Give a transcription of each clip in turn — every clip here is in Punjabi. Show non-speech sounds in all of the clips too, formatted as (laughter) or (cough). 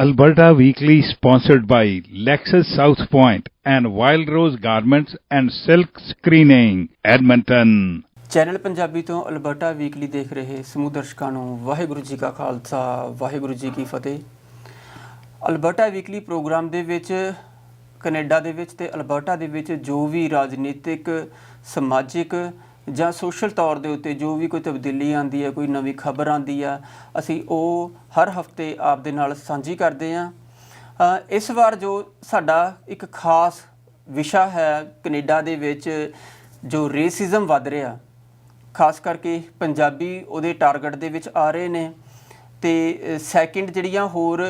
Alberta Weekly sponsored by Lexus South Point and Wild Rose Garments and Silk Screening, Edmonton. Channel Punjabi ਤੋਂ ਅਲਬਰਟਾ ਵੀਕਲੀ ਦੇਖ ਰਹੇ ਸਮੂਹ ਦਰਸ਼ਕਾਂ ਨੂੰ ਵਾਹਿਗੁਰੂ ਜੀ ਕਾ ਖਾਲਸਾ ਵਾਹਿਗੁਰੂ ਜੀ ਕੀ ਫਤਿਹ ਅਲਬਰਟਾ ਵੀਕਲੀ ਪ੍ਰੋਗਰਾਮ ਦੇ ਵਿੱਚ ਕੈਨੇਡਾ ਦੇ ਵਿੱਚ ਤੇ ਅਲਬਰਟਾ ਦੇ ਵਿੱਚ ਜੋ ਵੀ ਰਾਜਨੀਤਿਕ ਸਮਾਜਿਕ ਜਾਂ ਸੋਸ਼ਲ ਤੌਰ ਦੇ ਉੱਤੇ ਜੋ ਵੀ ਕੋਈ ਤਬਦੀਲੀ ਆਂਦੀ ਹੈ, ਕੋਈ ਨਵੀਂ ਖਬਰ ਆਂਦੀ ਆ, ਅਸੀਂ ਉਹ ਹਰ ਹਫ਼ਤੇ ਆਪ ਦੇ ਨਾਲ ਸਾਂਝੀ ਕਰਦੇ ਹਾਂ। ਇਸ ਵਾਰ ਜੋ ਸਾਡਾ ਇੱਕ ਖਾਸ ਵਿਸ਼ਾ ਹੈ ਕੈਨੇਡਾ ਦੇ ਵਿੱਚ ਜੋ ਰੇਸਿਜ਼ਮ ਵੱਧ ਰਿਹਾ, ਖਾਸ ਕਰਕੇ ਪੰਜਾਬੀ ਉਹਦੇ ਟਾਰਗੇਟ ਦੇ ਵਿੱਚ ਆ ਰਹੇ ਨੇ ਤੇ ਸੈਕਿੰਡ ਜਿਹੜੀਆਂ ਹੋਰ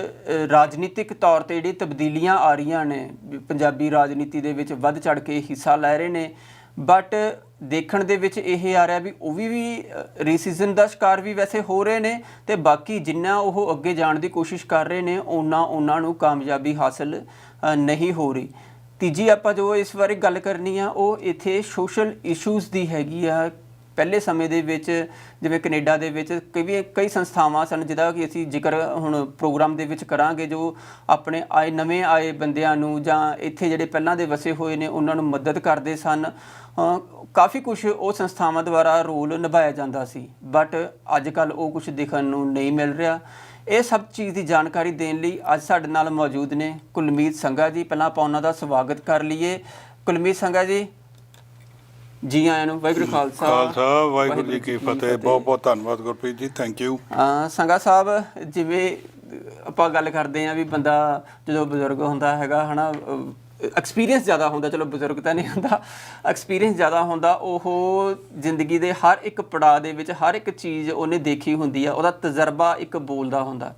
ਰਾਜਨੀਤਿਕ ਤੌਰ ਤੇ ਜਿਹੜੀ ਤਬਦੀਲੀਆਂ ਆ ਰਹੀਆਂ ਨੇ, ਪੰਜਾਬੀ ਰਾਜਨੀਤੀ ਦੇ ਵਿੱਚ ਵੱਧ ਚੜ ਕੇ ਹਿੱਸਾ ਲੈ ਰਹੇ ਨੇ। ਬਟ ਦੇਖਣ ਦੇ ਵਿੱਚ ਇਹ ਆ ਰਿਹਾ ਵੀ ਉਹ ਵੀ ਵੀ ਰੇਸਿਜ਼ਮ ਦਾ ਸ਼ਿਕਾਰ ਵੀ ਵੈਸੇ ਹੋ ਰਹੇ ਨੇ ਤੇ ਬਾਕੀ ਜਿੰਨਾ ਉਹ ਅੱਗੇ ਜਾਣ ਦੀ ਕੋਸ਼ਿਸ਼ ਕਰ ਰਹੇ ਨੇ ਉਹਨਾਂ ਉਹਨਾਂ ਨੂੰ ਕਾਮਯਾਬੀ ਹਾਸਲ ਨਹੀਂ ਹੋ ਰਹੀ। ਤੀਜੀ ਆਪਾਂ ਜੋ ਇਸ ਬਾਰੇ ਗੱਲ ਕਰਨੀ ਆ, ਉਹ ਇੱਥੇ ਸੋਸ਼ਲ ਇਸ਼ੂਜ਼ ਦੀ ਹੈਗੀ ਆ। ਪਹਿਲੇ ਸਮੇਂ ਦੇ ਵਿੱਚ ਜਿਵੇਂ ਕੈਨੇਡਾ ਦੇ ਵਿੱਚ ਕਈ ਵੀ ਕਈ ਸੰਸਥਾਵਾਂ ਸਨ ਜਿਹਦਾ ਕਿ ਅਸੀਂ ਜ਼ਿਕਰ ਹੁਣ ਪ੍ਰੋਗਰਾਮ ਦੇ ਵਿੱਚ ਕਰਾਂਗੇ ਜੋ ਆਪਣੇ ਆਏ, ਨਵੇਂ ਆਏ ਬੰਦਿਆਂ ਨੂੰ ਜਾਂ ਇੱਥੇ ਜਿਹੜੇ ਪਹਿਲਾਂ ਦੇ ਵਸੇ ਹੋਏ ਨੇ, ਉਹਨਾਂ ਨੂੰ ਮਦਦ ਕਰਦੇ ਸਨ। ਕਾਫੀ ਕੁਝ ਉਹ ਸੰਸਥਾਵਾਂ ਦੁਆਰਾ ਰੋਲ ਨਿਭਾਇਆ ਜਾਂਦਾ ਸੀ ਬਟ ਅੱਜ ਕੱਲ ਉਹ ਕੁਝ ਦੇਖਣ ਨੂੰ ਨਹੀਂ ਮਿਲ ਰਿਹਾ। ਇਹ ਸਭ ਚੀਜ਼ ਦੀ ਜਾਣਕਾਰੀ ਦੇਣ ਲਈ ਅੱਜ ਸਾਡੇ ਨਾਲ ਮੌਜੂਦ ਨੇ ਕੁਲਮੀਤ ਸੰਘਾ ਜੀ। ਪਹਿਲਾਂ ਆਪਾਂ ਉਹਨਾਂ ਦਾ ਸਵਾਗਤ ਕਰ ਲਈਏ। ਕੁਲਮੀਤ ਸੰਘਾ ਜੀ ਜੀ ਆਇਆਂ ਨੂੰ ਵਾਹਿਗੁਰੂ ਖਾਲਸਾ। ਖਾਲਸਾ ਵਾਹਿਗੁਰੂ ਜੀ ਕੀ ਫਤਿਹ। ਬਹੁਤ ਬਹੁਤ ਧੰਨਵਾਦ ਗੁਰਪ੍ਰੀਤ ਜੀ। ਥੈਂਕ ਯੂ ਸੰਘਾ ਸਾਹਿਬ ਜਿਵੇਂ ਆਪਾਂ ਗੱਲ ਕਰਦੇ ਆਂ ਵੀ ਬੰਦਾ ਜਦੋਂ ਬਜ਼ੁਰਗ ਹੁੰਦਾ ਹੈਗਾ ਹਨਾ ਐਕਸਪੀਰੀਅੰਸ ਜ਼ਿਆਦਾ ਹੁੰਦਾ ਚਲੋ ਬਜ਼ੁਰਗ ਤਾਂ ਨਹੀਂ ਹੁੰਦਾ। ਐਕਸਪੀਰੀਅੰਸ ਜ਼ਿਆਦਾ ਹੁੰਦਾ ਉਹ ਜ਼ਿੰਦਗੀ ਦੇ ਹਰ ਇੱਕ ਪੜਾਅ ਦੇ ਵਿੱਚ ਹਰ ਇੱਕ ਚੀਜ਼ ਉਹਨੇ ਦੇਖੀ ਹੁੰਦੀ ਆ ਉਹਦਾ ਤਜਰਬਾ ਇੱਕ ਬੋਲਦਾ ਹੁੰਦਾ।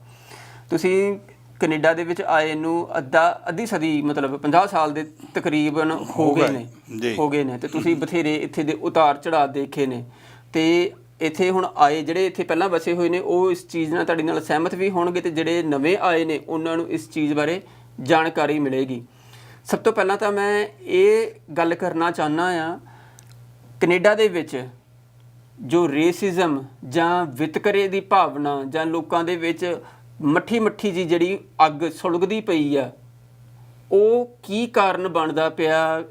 ਤੁਸੀਂ ਕੈਨੇਡਾ ਦੇ ਵਿੱਚ ਆਏ ਨੂੰ ਅੱਧਾ ਅੱਧੀ ਸਦੀ ਮਤਲਬ 50 ਸਾਲ ਦੇ ਤਕਰੀਬਨ ਹੋ ਗਏ ਨੇ। ਹੋ ਗਏ ਨੇ। ਤੇ ਤੁਸੀਂ ਬਥੇਰੇ ਇੱਥੇ ਦੇ ਉਤਾਰ ਚੜਾਅ ਦੇਖੇ ਨੇ। ਤੇ ਇੱਥੇ ਹੁਣ ਆਏ ਜਿਹੜੇ ਇੱਥੇ ਪਹਿਲਾਂ ਵਸੇ ਹੋਏ ਨੇ ਉਹ ਇਸ ਚੀਜ਼ ਨਾਲ ਤੁਹਾਡੇ ਨਾਲ ਸਹਿਮਤ ਵੀ ਹੋਣਗੇ ਤੇ ਜਿਹੜੇ ਨਵੇਂ ਆਏ ਨੇ ਉਹਨਾਂ ਨੂੰ ਇਸ ਚੀਜ਼ ਬਾਰੇ ਜਾਣਕਾਰੀ ਮਿਲੇਗੀ। ਸਭ ਤੋਂ ਪਹਿਲਾਂ ਤਾਂ ਮੈਂ ਇਹ ਗੱਲ ਕਰਨਾ ਚਾਹਨਾ ਆ ਕੈਨੇਡਾ ਦੇ ਵਿੱਚ ਜੋ ਰੇਸਿਜ਼ਮ ਜਾਂ ਵਿਤਕਰੇ ਦੀ ਭਾਵਨਾ ਜਾਂ ਲੋਕਾਂ ਦੇ ਵਿੱਚ ਮੱਠੀ ਮੱਠੀ ਜੀ ਜਿਹੜੀ ਅੱਗ ਸੁਲਗਦੀ ਪਈ ਆ ਉਹ ਕੀ ਕਾਰਨ ਬਣਦਾ ਪਿਆ?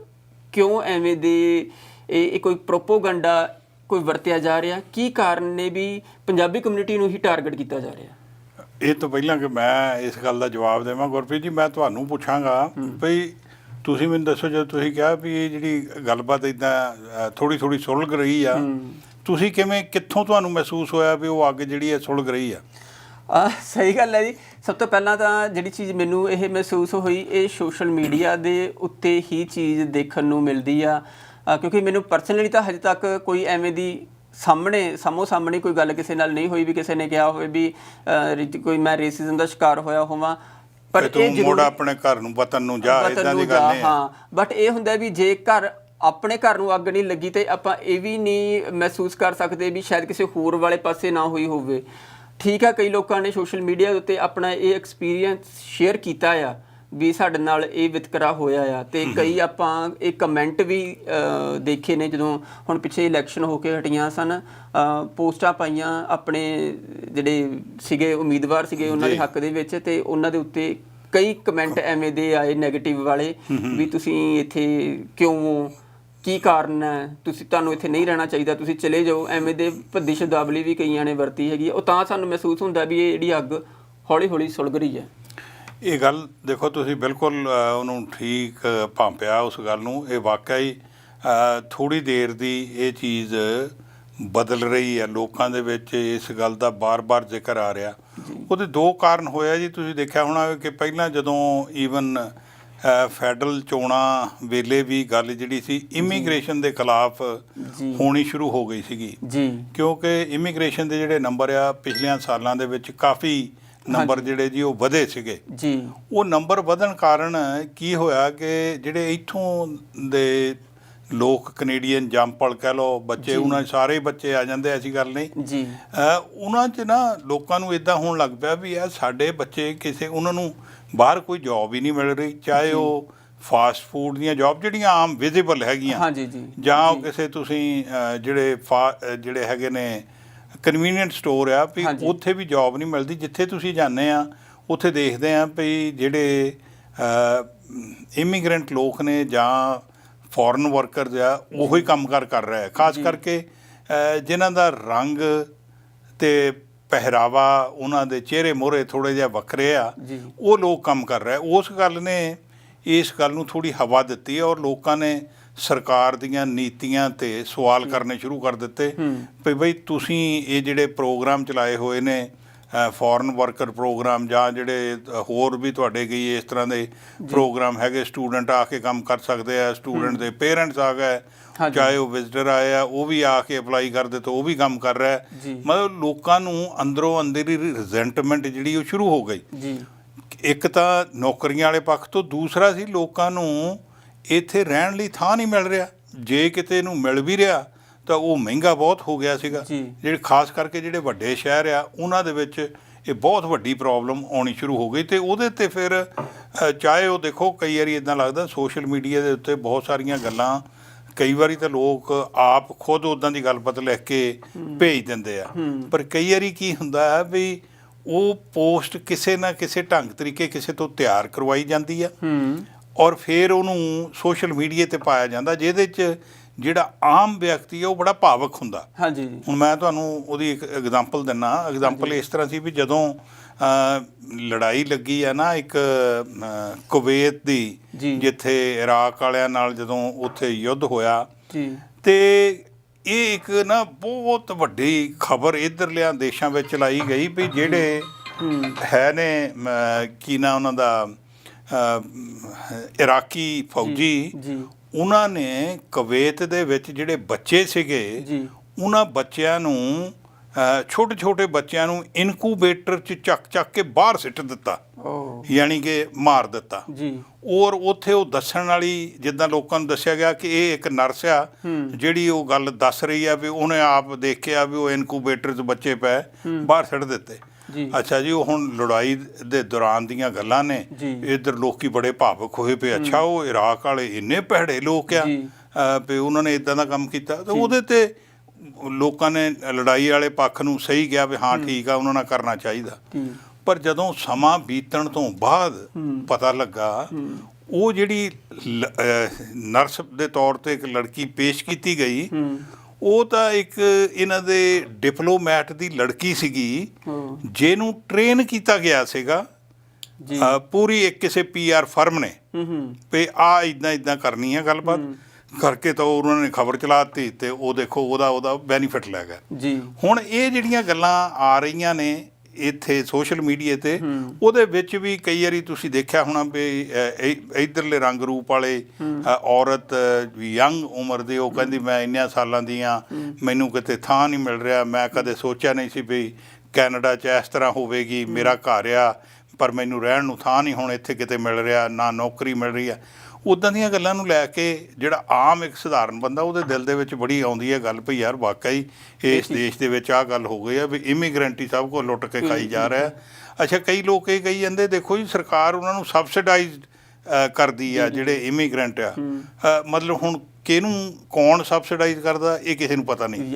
ਕਿਉਂ ਐਵੇਂ ਦੇ ਇਹ ਇਹ ਕੋਈ ਪ੍ਰੋਪੋਗੰਡਾ ਕੋਈ ਵਰਤਿਆ ਜਾ ਰਿਹਾ? ਕੀ ਕਾਰਨ ਨੇ ਵੀ ਪੰਜਾਬੀ ਕਮਿਊਨਿਟੀ ਨੂੰ ਹੀ ਟਾਰਗੇਟ ਕੀਤਾ ਜਾ ਰਿਹਾ? ਇਹ ਤੋਂ ਪਹਿਲਾਂ ਕਿ ਮੈਂ ਇਸ ਗੱਲ ਦਾ ਜਵਾਬ ਦੇਵਾਂ ਗੁਰਪ੍ਰੀਤ ਜੀ ਮੈਂ ਤੁਹਾਨੂੰ ਪੁੱਛਾਂਗਾ ਭਈ ਤੁਸੀਂ ਮੈਨੂੰ ਦੱਸੋ ਜਦੋਂ ਤੁਸੀਂ ਕਿਹਾ ਵੀ ਇਹ ਜਿਹੜੀ ਗੱਲਬਾਤ ਇਦਾਂ ਥੋੜੀ ਥੋੜੀ ਸੁਲਗ ਰਹੀ ਆ ਤੁਸੀਂ ਕਿਵੇਂ ਕਿੱਥੋਂ ਤੁਹਾਨੂੰ ਮਹਿਸੂਸ ਹੋਇਆ ਵੀ ਉਹ ਅੱਗ ਜਿਹੜੀ ਹੈ ਸੁਲਗ ਰਹੀ ਆ? ਆ ਸਹੀ ਗੱਲ ਹੈ ਜੀ। ਸਭ ਤੋਂ ਪਹਿਲਾਂ ਤਾਂ ਜਿਹੜੀ ਚੀਜ਼ ਮੈਨੂੰ ਇਹ ਮਹਿਸੂਸ ਹੋਈ ਇਹ ਸੋਸ਼ਲ ਮੀਡੀਆ ਦੇ ਉੱਤੇ ਹੀ ਚੀਜ਼ ਦੇਖਣ ਨੂੰ ਮਿਲਦੀ ਆ। ਕਿਉਂਕਿ ਮੈਨੂੰ ਪਰਸਨਲੀ ਤਾਂ ਹਜੇ ਤੱਕ ਕੋਈ ਐਵੇਂ ਦੀ ਸਾਹਮਣੇ ਸਾਮੋ ਸਾਹਮਣੇ ਕੋਈ ਗੱਲ ਕਿਸੇ ਨਾਲ ਨਹੀਂ ਹੋਈ ਵੀ ਕਿਸੇ ਨੇ ਕਿਹਾ ਹੋਵੇ ਵੀ ਕੋਈ ਮੈਂ ਰੇਸਿਜ਼ਮ ਦਾ ਸ਼ਿਕਾਰ ਹੋਇਆ ਹੋਵਾਂ। ਪਰ ਤੂੰ ਜ਼ਰੂਰ- ਮੋੜ ਆਪਣੇ ਘਰ ਨੂੰ ਵਤਨ ਨੂੰ ਜਾ ਵਤਨ ਇਦਾਂ ਨੂੰ ਦੀ ਜਾ, ਗੱਲ ਨਹੀਂ ਹੈ। ਹਾਂ। ਬਟ ਇਹ ਹੁੰਦਾ ਵੀ ਜੇ ਘਰ ਆਪਣੇ ਘਰ ਨੂੰ ਅੱਗ ਨਹੀਂ ਲੱਗੀ ਤੇ ਆਪਾਂ ਇਹ ਵੀ ਨਹੀਂ ਮਹਿਸੂਸ ਕਰ ਸਕਦੇ ਵੀ ਸ਼ਾਇਦ ਕਿਸੇ ਹੋਰ ਵਾਲੇ ਪਾਸੇ ਨਾ ਹੋਈ ਹੋਵੇ। ਠੀਕ ਆ ਕਈ ਲੋਕਾਂ ਨੇ ਸੋਸ਼ਲ ਮੀਡੀਆ ਉੱਤੇ ਆਪਣਾ ਇਹ ਐਕਸਪੀਰੀਅੰਸ ਸ਼ੇਅਰ ਕੀਤਾ ਆ। ਵੀ ਸਾਡੇ ਨਾਲ ਇਹ ਵਿਤਕਰਾ ਹੋਇਆ ਆ ਤੇ ਕਈ ਆਪਾਂ ਇਹ ਕਮੈਂਟ ਵੀ ਦੇਖੇ ਨੇ ਜਦੋਂ ਹੁਣ ਪਿੱਛੇ ਇਲੈਕਸ਼ਨ ਹੋ ਕੇ ਹਟੀਆਂ ਸਨ ਪੋਸਟਾਂ ਪਾਈਆਂ ਆਪਣੇ ਜਿਹੜੇ ਸੀਗੇ ਉਮੀਦਵਾਰ ਸੀਗੇ ਉਹਨਾਂ ਦੇ। ਹੱਕ ਦੇ ਵਿੱਚ ਤੇ ਉਹਨਾਂ ਦੇ ਉੱਤੇ ਕਈ ਕਮੈਂਟ ਐਵੇਂ ਦੇ ਆਏ 네ਗੇਟਿਵ ਵਾਲੇ ਵੀ ਤੁਸੀਂ ਇੱਥੇ ਕਿਉਂ ਕੀ ਕਾਰਨ ਹੈ? ਤੁਸੀਂ ਤੁਹਾਨੂੰ ਇੱਥੇ ਨਹੀਂ ਰਹਿਣਾ ਚਾਹੀਦਾ ਤੁਸੀਂ ਚਲੇ ਜਾਓ। ਐਵੇਂ ਦੇ ਭੱਦੀ ਸ਼ਬਦਾਵਲੀ ਵੀ ਕਈਆਂ ਨੇ ਵਰਤੀ ਹੈਗੀ। ਉਹ ਤਾਂ ਸਾਨੂੰ ਮਹਿਸੂਸ ਹੁੰਦਾ ਵੀ ਇਹ ਜਿਹੜੀ ਅੱਗ ਹੌਲੀ ਹੌਲੀ ਸੁਲਗ ਰਹੀ ਹੈ। ਇਹ ਗੱਲ ਦੇਖੋ ਤੁਸੀਂ ਬਿਲਕੁਲ ਉਹਨੂੰ ਠੀਕ ਭਾਂਪਿਆ ਉਸ ਗੱਲ ਨੂੰ। ਇਹ ਵਾਕਈ ਥੋੜੀ ਦੇਰ ਦੀ ਇਹ ਚੀਜ਼ ਬਦਲ ਰਹੀ ਹੈ। ਲੋਕਾਂ ਦੇ ਵਿੱਚ ਇਸ ਗੱਲ ਦਾ ਬਾਰ-ਬਾਰ ਜ਼ਿਕਰ ਆ ਰਿਹਾ। ਉਹਦੇ ਦੋ ਕਾਰਨ ਹੋਇਆ ਜੀ। ਤੁਸੀਂ ਦੇਖਿਆ ਹੋਣਾ ਕਿ ਪਹਿਲਾਂ ਜਦੋਂ ਈਵਨ ਫੈਡਰਲ ਚੋਣਾਂ ਵੇਲੇ ਵੀ ਗੱਲ ਜਿਹੜੀ ਸੀ ਇਮੀਗ੍ਰੇਸ਼ਨ ਦੇ ਖਿਲਾਫ। ਹੋਣੀ ਸ਼ੁਰੂ ਹੋ ਗਈ ਸੀਗੀ। ਜੀ। ਕਿਉਂਕਿ ਇਮੀਗ੍ਰੇਸ਼ਨ ਦੇ ਜਿਹੜੇ ਨੰਬਰ ਆ ਪਿਛਲੀਆਂ ਸਾਲਾਂ ਦੇ ਵਿੱਚ ਕਾਫੀ ਨੰਬਰ ਜਿਹੜੇ ਜੀ ਉਹ ਵਧੇ ਸੀਗੇ। ਜੀ। ਉਹ ਨੰਬਰ ਵਧਣ ਕਾਰਨ ਕੀ ਹੋਇਆ ਕਿ ਜਿਹੜੇ ਇੱਥੋਂ ਦੇ ਲੋਕ ਕੈਨੇਡੀਅਨ ਜੰਪਲ ਕਹਿ ਲਓ ਬੱਚੇ ਉਹਨਾਂ ਸਾਰੇ ਬੱਚੇ ਆ ਜਾਂਦੇ ਐਸੀ ਗੱਲ ਨਹੀਂ। ਜੀ। ਉਹਨਾਂ 'ਚ ਨਾ ਲੋਕਾਂ ਨੂੰ ਇਦਾਂ ਹੋਣ ਲੱਗ ਪਿਆ ਵੀ ਯਾਰ ਸਾਡੇ ਬੱਚੇ ਕਿਸੇ ਉਹਨਾਂ ਨੂੰ ਬਾਹਰ ਕੋਈ ਜੌਬ ਹੀ ਨਹੀਂ ਮਿਲ ਰਹੀ ਚਾਹੇ ਉਹ ਫਾਸਟ ਫੂਡ ਦੀਆਂ ਜੌਬ ਜਿਹੜੀਆਂ ਆਮ ਵਿਜ਼ੀਬਲ ਹੈਗੀਆਂ ਹਾਂਜੀ ਜੀ। ਜਾਂ ਕਿਸੇ ਤੁਸੀਂ ਜਿਹੜੇ ਜਿਹੜੇ ਹੈਗੇ ਨੇ ਕਨਵੀਨੀਅੰਟ ਸਟੋਰ ਆ ਵੀ। ਉੱਥੇ ਵੀ ਜੌਬ ਨਹੀਂ ਮਿਲਦੀ ਜਿੱਥੇ ਤੁਸੀਂ ਜਾਂਦੇ ਆ ਉੱਥੇ ਦੇਖਦੇ ਆਂ ਵੀ ਜਿਹੜੇ ਇਮੀਗ੍ਰੈਂਟ ਲੋਕ ਨੇ ਜਾਂ ਫੋਰਨ ਵਰਕਰਸ ਆ ਉਹੀ ਕੰਮਕਾਰ ਕਰ ਰਿਹਾ ਹੈ ਖਾਸ ਕਰਕੇ ਜਿਨ੍ਹਾਂ ਦਾ ਰੰਗ ਤੇ ਪਹਿਰਾਵਾ ਉਹਨਾਂ ਦੇ ਚਿਹਰੇ ਮੋਹਰੇ ਥੋੜੇ ਜਿਹਾ ਵੱਖਰੇ ਆ। ਉਹ ਲੋਕ ਕੰਮ ਕਰ ਰਿਹਾ ਉਸ ਗੱਲ ਨੇ ਇਸ ਗੱਲ ਨੂੰ ਥੋੜੀ ਹਵਾ ਦਿੱਤੀ ਹੈ ਔਰ ਲੋਕਾਂ ਨੇ ਸਰਕਾਰ ਦੀਆਂ ਨੀਤੀਆਂ ਤੇ ਸਵਾਲ ਕਰਨੇ ਸ਼ੁਰੂ ਕਰ ਦਿੱਤੇ। ਵੀ ਬਈ ਤੁਸੀਂ ਇਹ ਜਿਹੜੇ ਪ੍ਰੋਗਰਾਮ ਚਲਾਏ ਹੋਏ ਨੇ ਫੋਰਨ ਵਰਕਰ ਪ੍ਰੋਗਰਾਮ ਜਾਂ ਜਿਹੜੇ ਹੋਰ ਵੀ ਤੁਹਾਡੇ ਗਈ ਇਸ ਤਰ੍ਹਾਂ ਦੇ ਪ੍ਰੋਗਰਾਮ ਹੈਗੇ ਸਟੂਡੈਂਟ ਆ ਕੇ ਕੰਮ ਕਰ ਸਕਦੇ ਆ ਸਟੂਡੈਂਟ ਦੇ ਪੇਰੈਂਟਸ ਆ ਗਏ। ਚਾਹੇ ਉਹ ਵਿਜ਼ਟਰ ਆਏ ਆ ਉਹ ਵੀ ਆ ਕੇ ਅਪਲਾਈ ਕਰਦੇ ਤਾਂ ਉਹ ਵੀ ਕੰਮ ਕਰ ਰਿਹਾ। ਮਤਲਬ ਲੋਕਾਂ ਨੂੰ ਅੰਦਰੋਂ ਅੰਦਰ ਹੀ ਰਿਜ਼ੈਂਟਮੈਂਟ ਜਿਹੜੀ ਉਹ ਸ਼ੁਰੂ ਹੋ ਗਈ। ਜੀ। ਇੱਕ ਤਾਂ ਨੌਕਰੀਆਂ ਵਾਲੇ ਪੱਖ ਤੋਂ ਦੂਸਰਾ ਸੀ ਲੋਕਾਂ ਨੂੰ ਇੱਥੇ ਰਹਿਣ ਲਈ ਥਾਂ ਨਹੀਂ ਮਿਲ ਰਿਹਾ। ਜੇ ਕਿਤੇ ਨੂੰ ਮਿਲ ਵੀ ਰਿਹਾ ਤਾਂ ਉਹ ਮਹਿੰਗਾ ਬਹੁਤ ਹੋ ਗਿਆ ਸੀਗਾ। ਜਿਹੜੇ ਖਾਸ ਕਰਕੇ ਜਿਹੜੇ ਵੱਡੇ ਸ਼ਹਿਰ ਆ ਉਹਨਾਂ ਦੇ ਵਿੱਚ ਇਹ ਬਹੁਤ ਵੱਡੀ ਪ੍ਰੋਬਲਮ ਆਉਣੀ ਸ਼ੁਰੂ ਹੋ ਗਈ। ਤੇ ਉਹਦੇ ਤੇ ਫਿਰ ਚਾਹੇ ਉਹ ਦੇਖੋ ਕਈ ਵਾਰੀ ਇਦਾਂ ਲੱਗਦਾ ਸੋਸ਼ਲ ਮੀਡੀਆ ਦੇ ਉੱਤੇ ਬਹੁਤ ਸਾਰੀਆਂ ਗੱਲਾਂ ਕਈ ਵਾਰੀ ਤਾਂ ਲੋਕ ਆਪ ਖੁਦ ਉਦਾਂ ਦੀ ਗੱਲਬਾਤ ਲਿਖ ਕੇ ਭੇਜ ਦਿੰਦੇ ਆ। ਪਰ ਕਈ ਵਾਰੀ ਕੀ ਹੁੰਦਾ ਹੈ ਵੀ ਉਹ ਪੋਸਟ ਕਿਸੇ ਨਾ ਕਿਸੇ ਢੰਗ ਤਰੀਕੇ ਕਿਸੇ ਤੋਂ ਤਿਆਰ ਕਰਵਾਈ ਜਾਂਦੀ ਆ। ਔਰ ਫਿਰ ਉਹਨੂੰ ਸੋਸ਼ਲ ਮੀਡੀਆ ਤੇ ਪਾਇਆ ਜਾਂਦਾ ਜਿਹਦੇ 'ਚ ਜਿਹੜਾ ਆਮ ਵਿਅਕਤੀ ਹੈ ਉਹ ਬੜਾ ਭਾਵਕ ਹੁੰਦਾ। ਹਾਂਜੀ ਜੀ। ਹੁਣ ਮੈਂ ਤੁਹਾਨੂੰ ਉਹਦੀ ਇੱਕ ਐਗਜ਼ਾਮਪਲ ਦਿੰਨਾ। ਐਗਜ਼ਾਮਪਲ ਇਸ ਤਰ੍ਹਾਂ ਸੀ ਵੀ ਜਦੋਂ ਲੜਾਈ ਲੱਗੀ ਆ ਨਾ ਇੱਕ ਕੁਵੈਤ ਦੀ। ਜਿੱਥੇ ਇਰਾਕ ਵਾਲਿਆਂ ਨਾਲ ਜਦੋਂ ਉੱਥੇ ਯੁੱਧ ਹੋਇਆ ਜੀ। ਤੇ ਇਹ ਇੱਕ ਨਾ ਬਹੁਤ ਵੱਡੀ ਖਬਰ ਇਧਰਲਿਆਂ ਦੇਸ਼ਾਂ ਵਿੱਚ ਚਲਾਈ ਗਈ ਵੀ ਜਿਹੜੇ ਹੈ। ਨੇ ਕੀ ਨਾ ਉਹਨਾਂ ਦਾ? ਇਰਾਕੀ ਫੌਜੀ ਜੀ ਉਹਨਾਂ ਨੇ ਕੁਵੈਤ ਦੇ ਵਿੱਚ ਜਿਹੜੇ ਬੱਚੇ ਸੀਗੇ ਉਹਨਾਂ ਬੱਚਿਆਂ ਨੂੰ ਛੋਟੇ ਛੋਟੇ ਬੱਚਿਆਂ ਨੂੰ ਇਨਕੂਬੇਟਰ 'ਚ ਚੱਕ ਚੱਕ ਕੇ ਬਾਹਰ ਸਿੱਟ ਦਿੱਤਾ। ਯਾਨੀ ਕਿ ਮਾਰ ਦਿੱਤਾ। ਜੀ। ਔਰ ਉੱਥੇ ਉਹ ਦੱਸਣ ਵਾਲੀ ਜਿੱਦਾਂ ਲੋਕਾਂ ਨੂੰ ਦੱਸਿਆ ਗਿਆ ਕਿ ਇਹ ਇੱਕ ਨਰਸ ਆ ਜਿਹੜੀ ਉਹ ਗੱਲ ਦੱਸ ਰਹੀ ਆ ਵੀ ਉਹਨੇ ਆਪ ਦੇਖਿਆ ਵੀ ਉਹ ਇਨਕੂਬੇਟਰ 'ਚ ਬੱਚੇ ਪਏ ਬਾਹਰ ਛੱਡ ਦਿੱਤੇ। ਅੱਛਾ ਜੀ ਉਹ ਹੁਣ ਲੜਾਈ ਦੇ ਦੌਰਾਨ ਦੀਆਂ ਗੱਲਾਂ ਨੇ। ਇਧਰ ਲੋਕੀ ਬੜੇ ਭਾਵੁਕ ਹੋਏ ਪਏ ਅੱਛਾ ਉਹ ਇਰਾਕ ਵਾਲੇ ਇੰਨੇ ਭੈੜੇ ਲੋਕ ਆ ਵੀ ਉਹਨਾਂ ਨੇ ਇਦਾਂ ਦਾ ਕੰਮ ਕੀਤਾ। ਤੇ ਉਹਦੇ ਤੇ ਲੋਕਾਂ ਨੇ ਲੜਾਈ ਵਾਲੇ ਪੱਖ ਨੂੰ ਸਹੀ ਕਿਹਾ ਵੀ ਹਾਂ ਠੀਕ ਆ ਉਹਨਾਂ ਨਾਲ ਕਰਨਾ ਚਾਹੀਦਾ। ਪਰ ਜਦੋਂ ਸਮਾਂ ਬੀਤਣ ਤੋਂ ਬਾਅਦ ਪਤਾ ਲੱਗਾ ਉਹ ਜਿਹੜੀ ਨਰਸ ਦੇ ਤੌਰ ਤੇ ਇੱਕ ਲੜਕੀ ਪੇਸ਼ ਕੀਤੀ ਗਈ ਉਹ ਤਾਂ ਇੱਕ ਇਹਨਾਂ ਦੇ ਡਿਪਲੋਮੈਟ ਦੀ ਲੜਕੀ ਸੀਗੀ ਜਿਹਨੂੰ ਟ੍ਰੇਨ ਕੀਤਾ ਗਿਆ ਸੀਗਾ। ਜੀ। ਪੂਰੀ ਇੱਕ ਕਿਸੇ ਪੀਆਰ ਫਰਮ ਨੇ। ਹੂੰ ਹੂੰ। ਵੀ ਆ ਇਦਾਂ ਇਦਾਂ ਕਰਨੀ ਹੈ ਗੱਲਬਾਤ। ਕਰਕੇ ਤਾਂ ਉਹਨਾਂ ਨੇ ਖਬਰ ਚਲਾਤੀ ਤੇ ਉਹ ਦੇਖੋ ਉਹਦਾ ਉਹਦਾ ਬੈਨੀਫਿਟ ਲੈ ਗਿਆ। ਜੀ। ਹੁਣ ਇਹ ਜਿਹੜੀਆਂ ਗੱਲਾਂ ਆ ਰਹੀਆਂ ਨੇ ਇੱਥੇ ਸੋਸ਼ਲ ਮੀਡੀਆ ਤੇ ਉਹਦੇ ਵਿੱਚ ਵੀ ਕਈ ਵਾਰੀ ਤੁਸੀਂ ਦੇਖਿਆ ਹੋਣਾ ਵੀ ਇੱਧਰਲੇ ਰੰਗ ਰੂਪ ਵਾਲੇ ਔਰਤ ਯੰਗ ਉਮਰ ਦੇ ਉਹ ਕਹਿੰਦੀ ਮੈਂ ਇੰਨਿਆਂ ਸਾਲਾਂ ਦੀ ਆ ਮੈਨੂੰ ਕਿਤੇ ਥਾਂ ਨਹੀਂ ਮਿਲ ਰਿਹਾ। ਮੈਂ ਕਦੇ ਸੋਚਿਆ ਨਹੀਂ ਸੀ ਵੀ ਕੈਨੇਡਾ 'ਚ ਇਸ ਤਰ੍ਹਾਂ ਹੋਵੇਗੀ ਮੇਰਾ ਘਰ ਆ ਪਰ ਮੈਨੂੰ ਰਹਿਣ ਨੂੰ ਥਾਂ ਨਹੀਂ ਹੁਣ ਇੱਥੇ ਕਿਤੇ ਮਿਲ ਰਿਹਾ ਨਾ ਨੌਕਰੀ ਮਿਲ ਰਹੀ ਆ। ਉਦਾਂ ਦੀਆਂ ਗੱਲਾਂ ਨੂੰ ਲੈ ਕੇ ਜਿਹੜਾ ਆਮ ਇੱਕ ਸਧਾਰਨ ਬੰਦਾ ਉਹਦੇ ਦਿਲ ਦੇ ਵਿੱਚ ਬੜੀ ਆਉਂਦੀ ਹੈ ਗੱਲ ਭਈ ਯਾਰ ਵਾਕਈ ਇਸ ਦੇਸ਼ ਦੇ ਵਿੱਚ ਆਹ ਗੱਲ ਹੋ ਗਈ ਆ ਵੀ ਇਮੀਗ੍ਰੈਂਟ ਹੀ ਸਭ ਕੁਝ ਲੁੱਟ ਕੇ ਖਾਈ ਜਾ ਰਿਹਾ। ਅੱਛਾ ਕਈ ਲੋਕ ਇਹ ਕਹੀ ਜਾਂਦੇ ਦੇਖੋ ਜੀ ਸਰਕਾਰ ਉਹਨਾਂ ਨੂੰ ਸਬਸਿਡਾਈਜ਼ ਕਰਦੀ ਆ ਜਿਹੜੇ ਇਮੀਗ੍ਰੈਂਟ ਆ। ਮਤਲਬ ਹੁਣ ਕਿਹਨੂੰ ਕੌਣ ਸਬਸਿਡਾਈਜ਼ ਕਰਦਾ ਇਹ ਕਿਸੇ ਨੂੰ ਪਤਾ ਨਹੀਂ।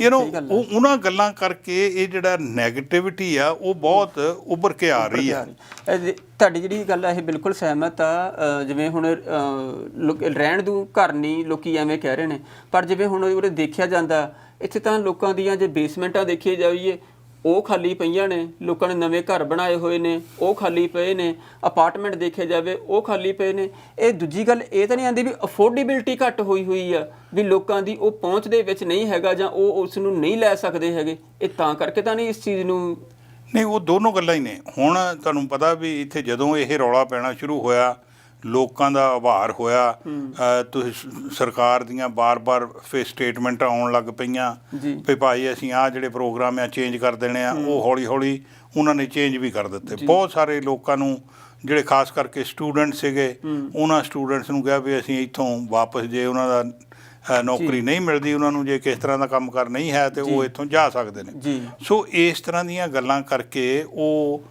ਯੂ نو ਉਹ ਉਹਨਾਂ ਗੱਲਾਂ ਕਰਕੇ ਇਹ ਜਿਹੜਾ 네ਗੇਟਿਵਿਟੀ ਆ ਉਹ ਬਹੁਤ ਉੱਭਰ ਕੇ ਆ ਰਹੀ ਆ ਤੁਹਾਡੀ ਜਿਹੜੀ ਗੱਲ ਆ ਇਹ ਬਿਲਕੁਲ ਸਹਿਮਤ ਆ। ਜਿਵੇਂ ਹੁਣ ਰਹਿਣ ਦੂ ਘਰ ਨਹੀਂ ਲੋਕੀ ਐਵੇਂ ਕਹਿ ਰਹੇ ਨੇ। ਪਰ ਜਿਵੇਂ ਹੁਣ ਉਹਦੇ ਦੇਖਿਆ ਜਾਂਦਾ ਇੱਥੇ ਤਾਂ ਲੋਕਾਂ ਦੀਆਂ ਜੇ ਬੇਸਮੈਂਟਾਂ ਦੇਖੀਏ ਜਾਈਏ ਉਹ ਖਾਲੀ ਪਈਆਂ ਨੇ, ਲੋਕਾਂ ਨੇ ਨਵੇਂ ਘਰ ਬਣਾਏ ਹੋਏ ਨੇ, ਉਹ ਖਾਲੀ ਪਏ ਨੇ ਅਪਾਰਟਮੈਂਟ ਦੇਖਿਆ ਜਾਵੇ, ਉਹ ਖਾਲੀ ਪਏ ਨੇ। ਇਹ ਦੂਜੀ ਗੱਲ ਇਹ ਤਾਂ ਨਹੀਂ ਆਂਦੀ ਵੀ ਅਫੋਰਡੇਬਿਲਟੀ ਘੱਟ ਹੋਈ ਹੋਈ ਆ, ਵੀ ਲੋਕਾਂ ਦੀ ਉਹ ਪਹੁੰਚ ਦੇ ਵਿੱਚ ਨਹੀਂ ਹੈਗਾ ਜਾਂ ਉਹ ਉਸ ਨੂੰ ਨਹੀਂ ਲੈ ਸਕਦੇ ਹੈਗੇ। ਇਹ ਤਾਂ ਕਰਕੇ ਤਾਂ ਨਹੀਂ ਇਸ ਚੀਜ਼ ਨੂੰ ਨਹੀਂ, ਉਹ ਦੋਨੋਂ ਗੱਲਾਂ ਹੀ ਨੇ। ਹੁਣ ਤੁਹਾਨੂੰ ਪਤਾ ਵੀ ਇੱਥੇ ਜਦੋਂ ਇਹ ਰੌਲਾ ਪੈਣਾ ਸ਼ੁਰੂ ਹੋਇਆ ਲੋਕਾਂ ਦਾ ਆਭਾਰ ਹੋਇਆ। ਤੁਸੀਂ ਸਰਕਾਰ ਦੀਆਂ ਬਾਰ-ਬਾਰ ਫੇ ਸਟੇਟਮੈਂਟਾਂ ਆਉਣ ਲੱਗ ਪਈਆਂ। ਵੀ ਭਾਈ ਅਸੀਂ ਆਹ ਜਿਹੜੇ ਪ੍ਰੋਗਰਾਮ ਆ ਚੇਂਜ ਕਰ ਦੇਣੇ ਆ ਉਹ ਹੌਲੀ-ਹੌਲੀ ਉਹਨਾਂ ਨੇ ਚੇਂਜ ਵੀ ਕਰ ਦਿੱਤੇ। ਬਹੁਤ ਸਾਰੇ ਲੋਕਾਂ ਨੂੰ ਜਿਹੜੇ ਖਾਸ ਕਰਕੇ ਸਟੂਡੈਂਟ ਸੀਗੇ ਉਹਨਾਂ ਸਟੂਡੈਂਟਸ ਨੂੰ ਕਿਹਾ ਵੀ ਅਸੀਂ ਇੱਥੋਂ ਵਾਪਸ ਜੇ ਉਹਨਾਂ ਦਾ ਨੌਕਰੀ ਨਹੀਂ ਮਿਲਦੀ ਉਹਨਾਂ ਨੂੰ ਜੇ ਕਿਸ ਤਰ੍ਹਾਂ ਦਾ ਕੰਮ ਕਰ ਨਹੀਂ ਹੈ ਤੇ ਉਹ ਇੱਥੋਂ ਜਾ ਸਕਦੇ ਨੇ। ਸੋ ਇਸ ਤਰ੍ਹਾਂ ਦੀਆਂ ਗੱਲਾਂ ਕਰਕੇ ਉਹ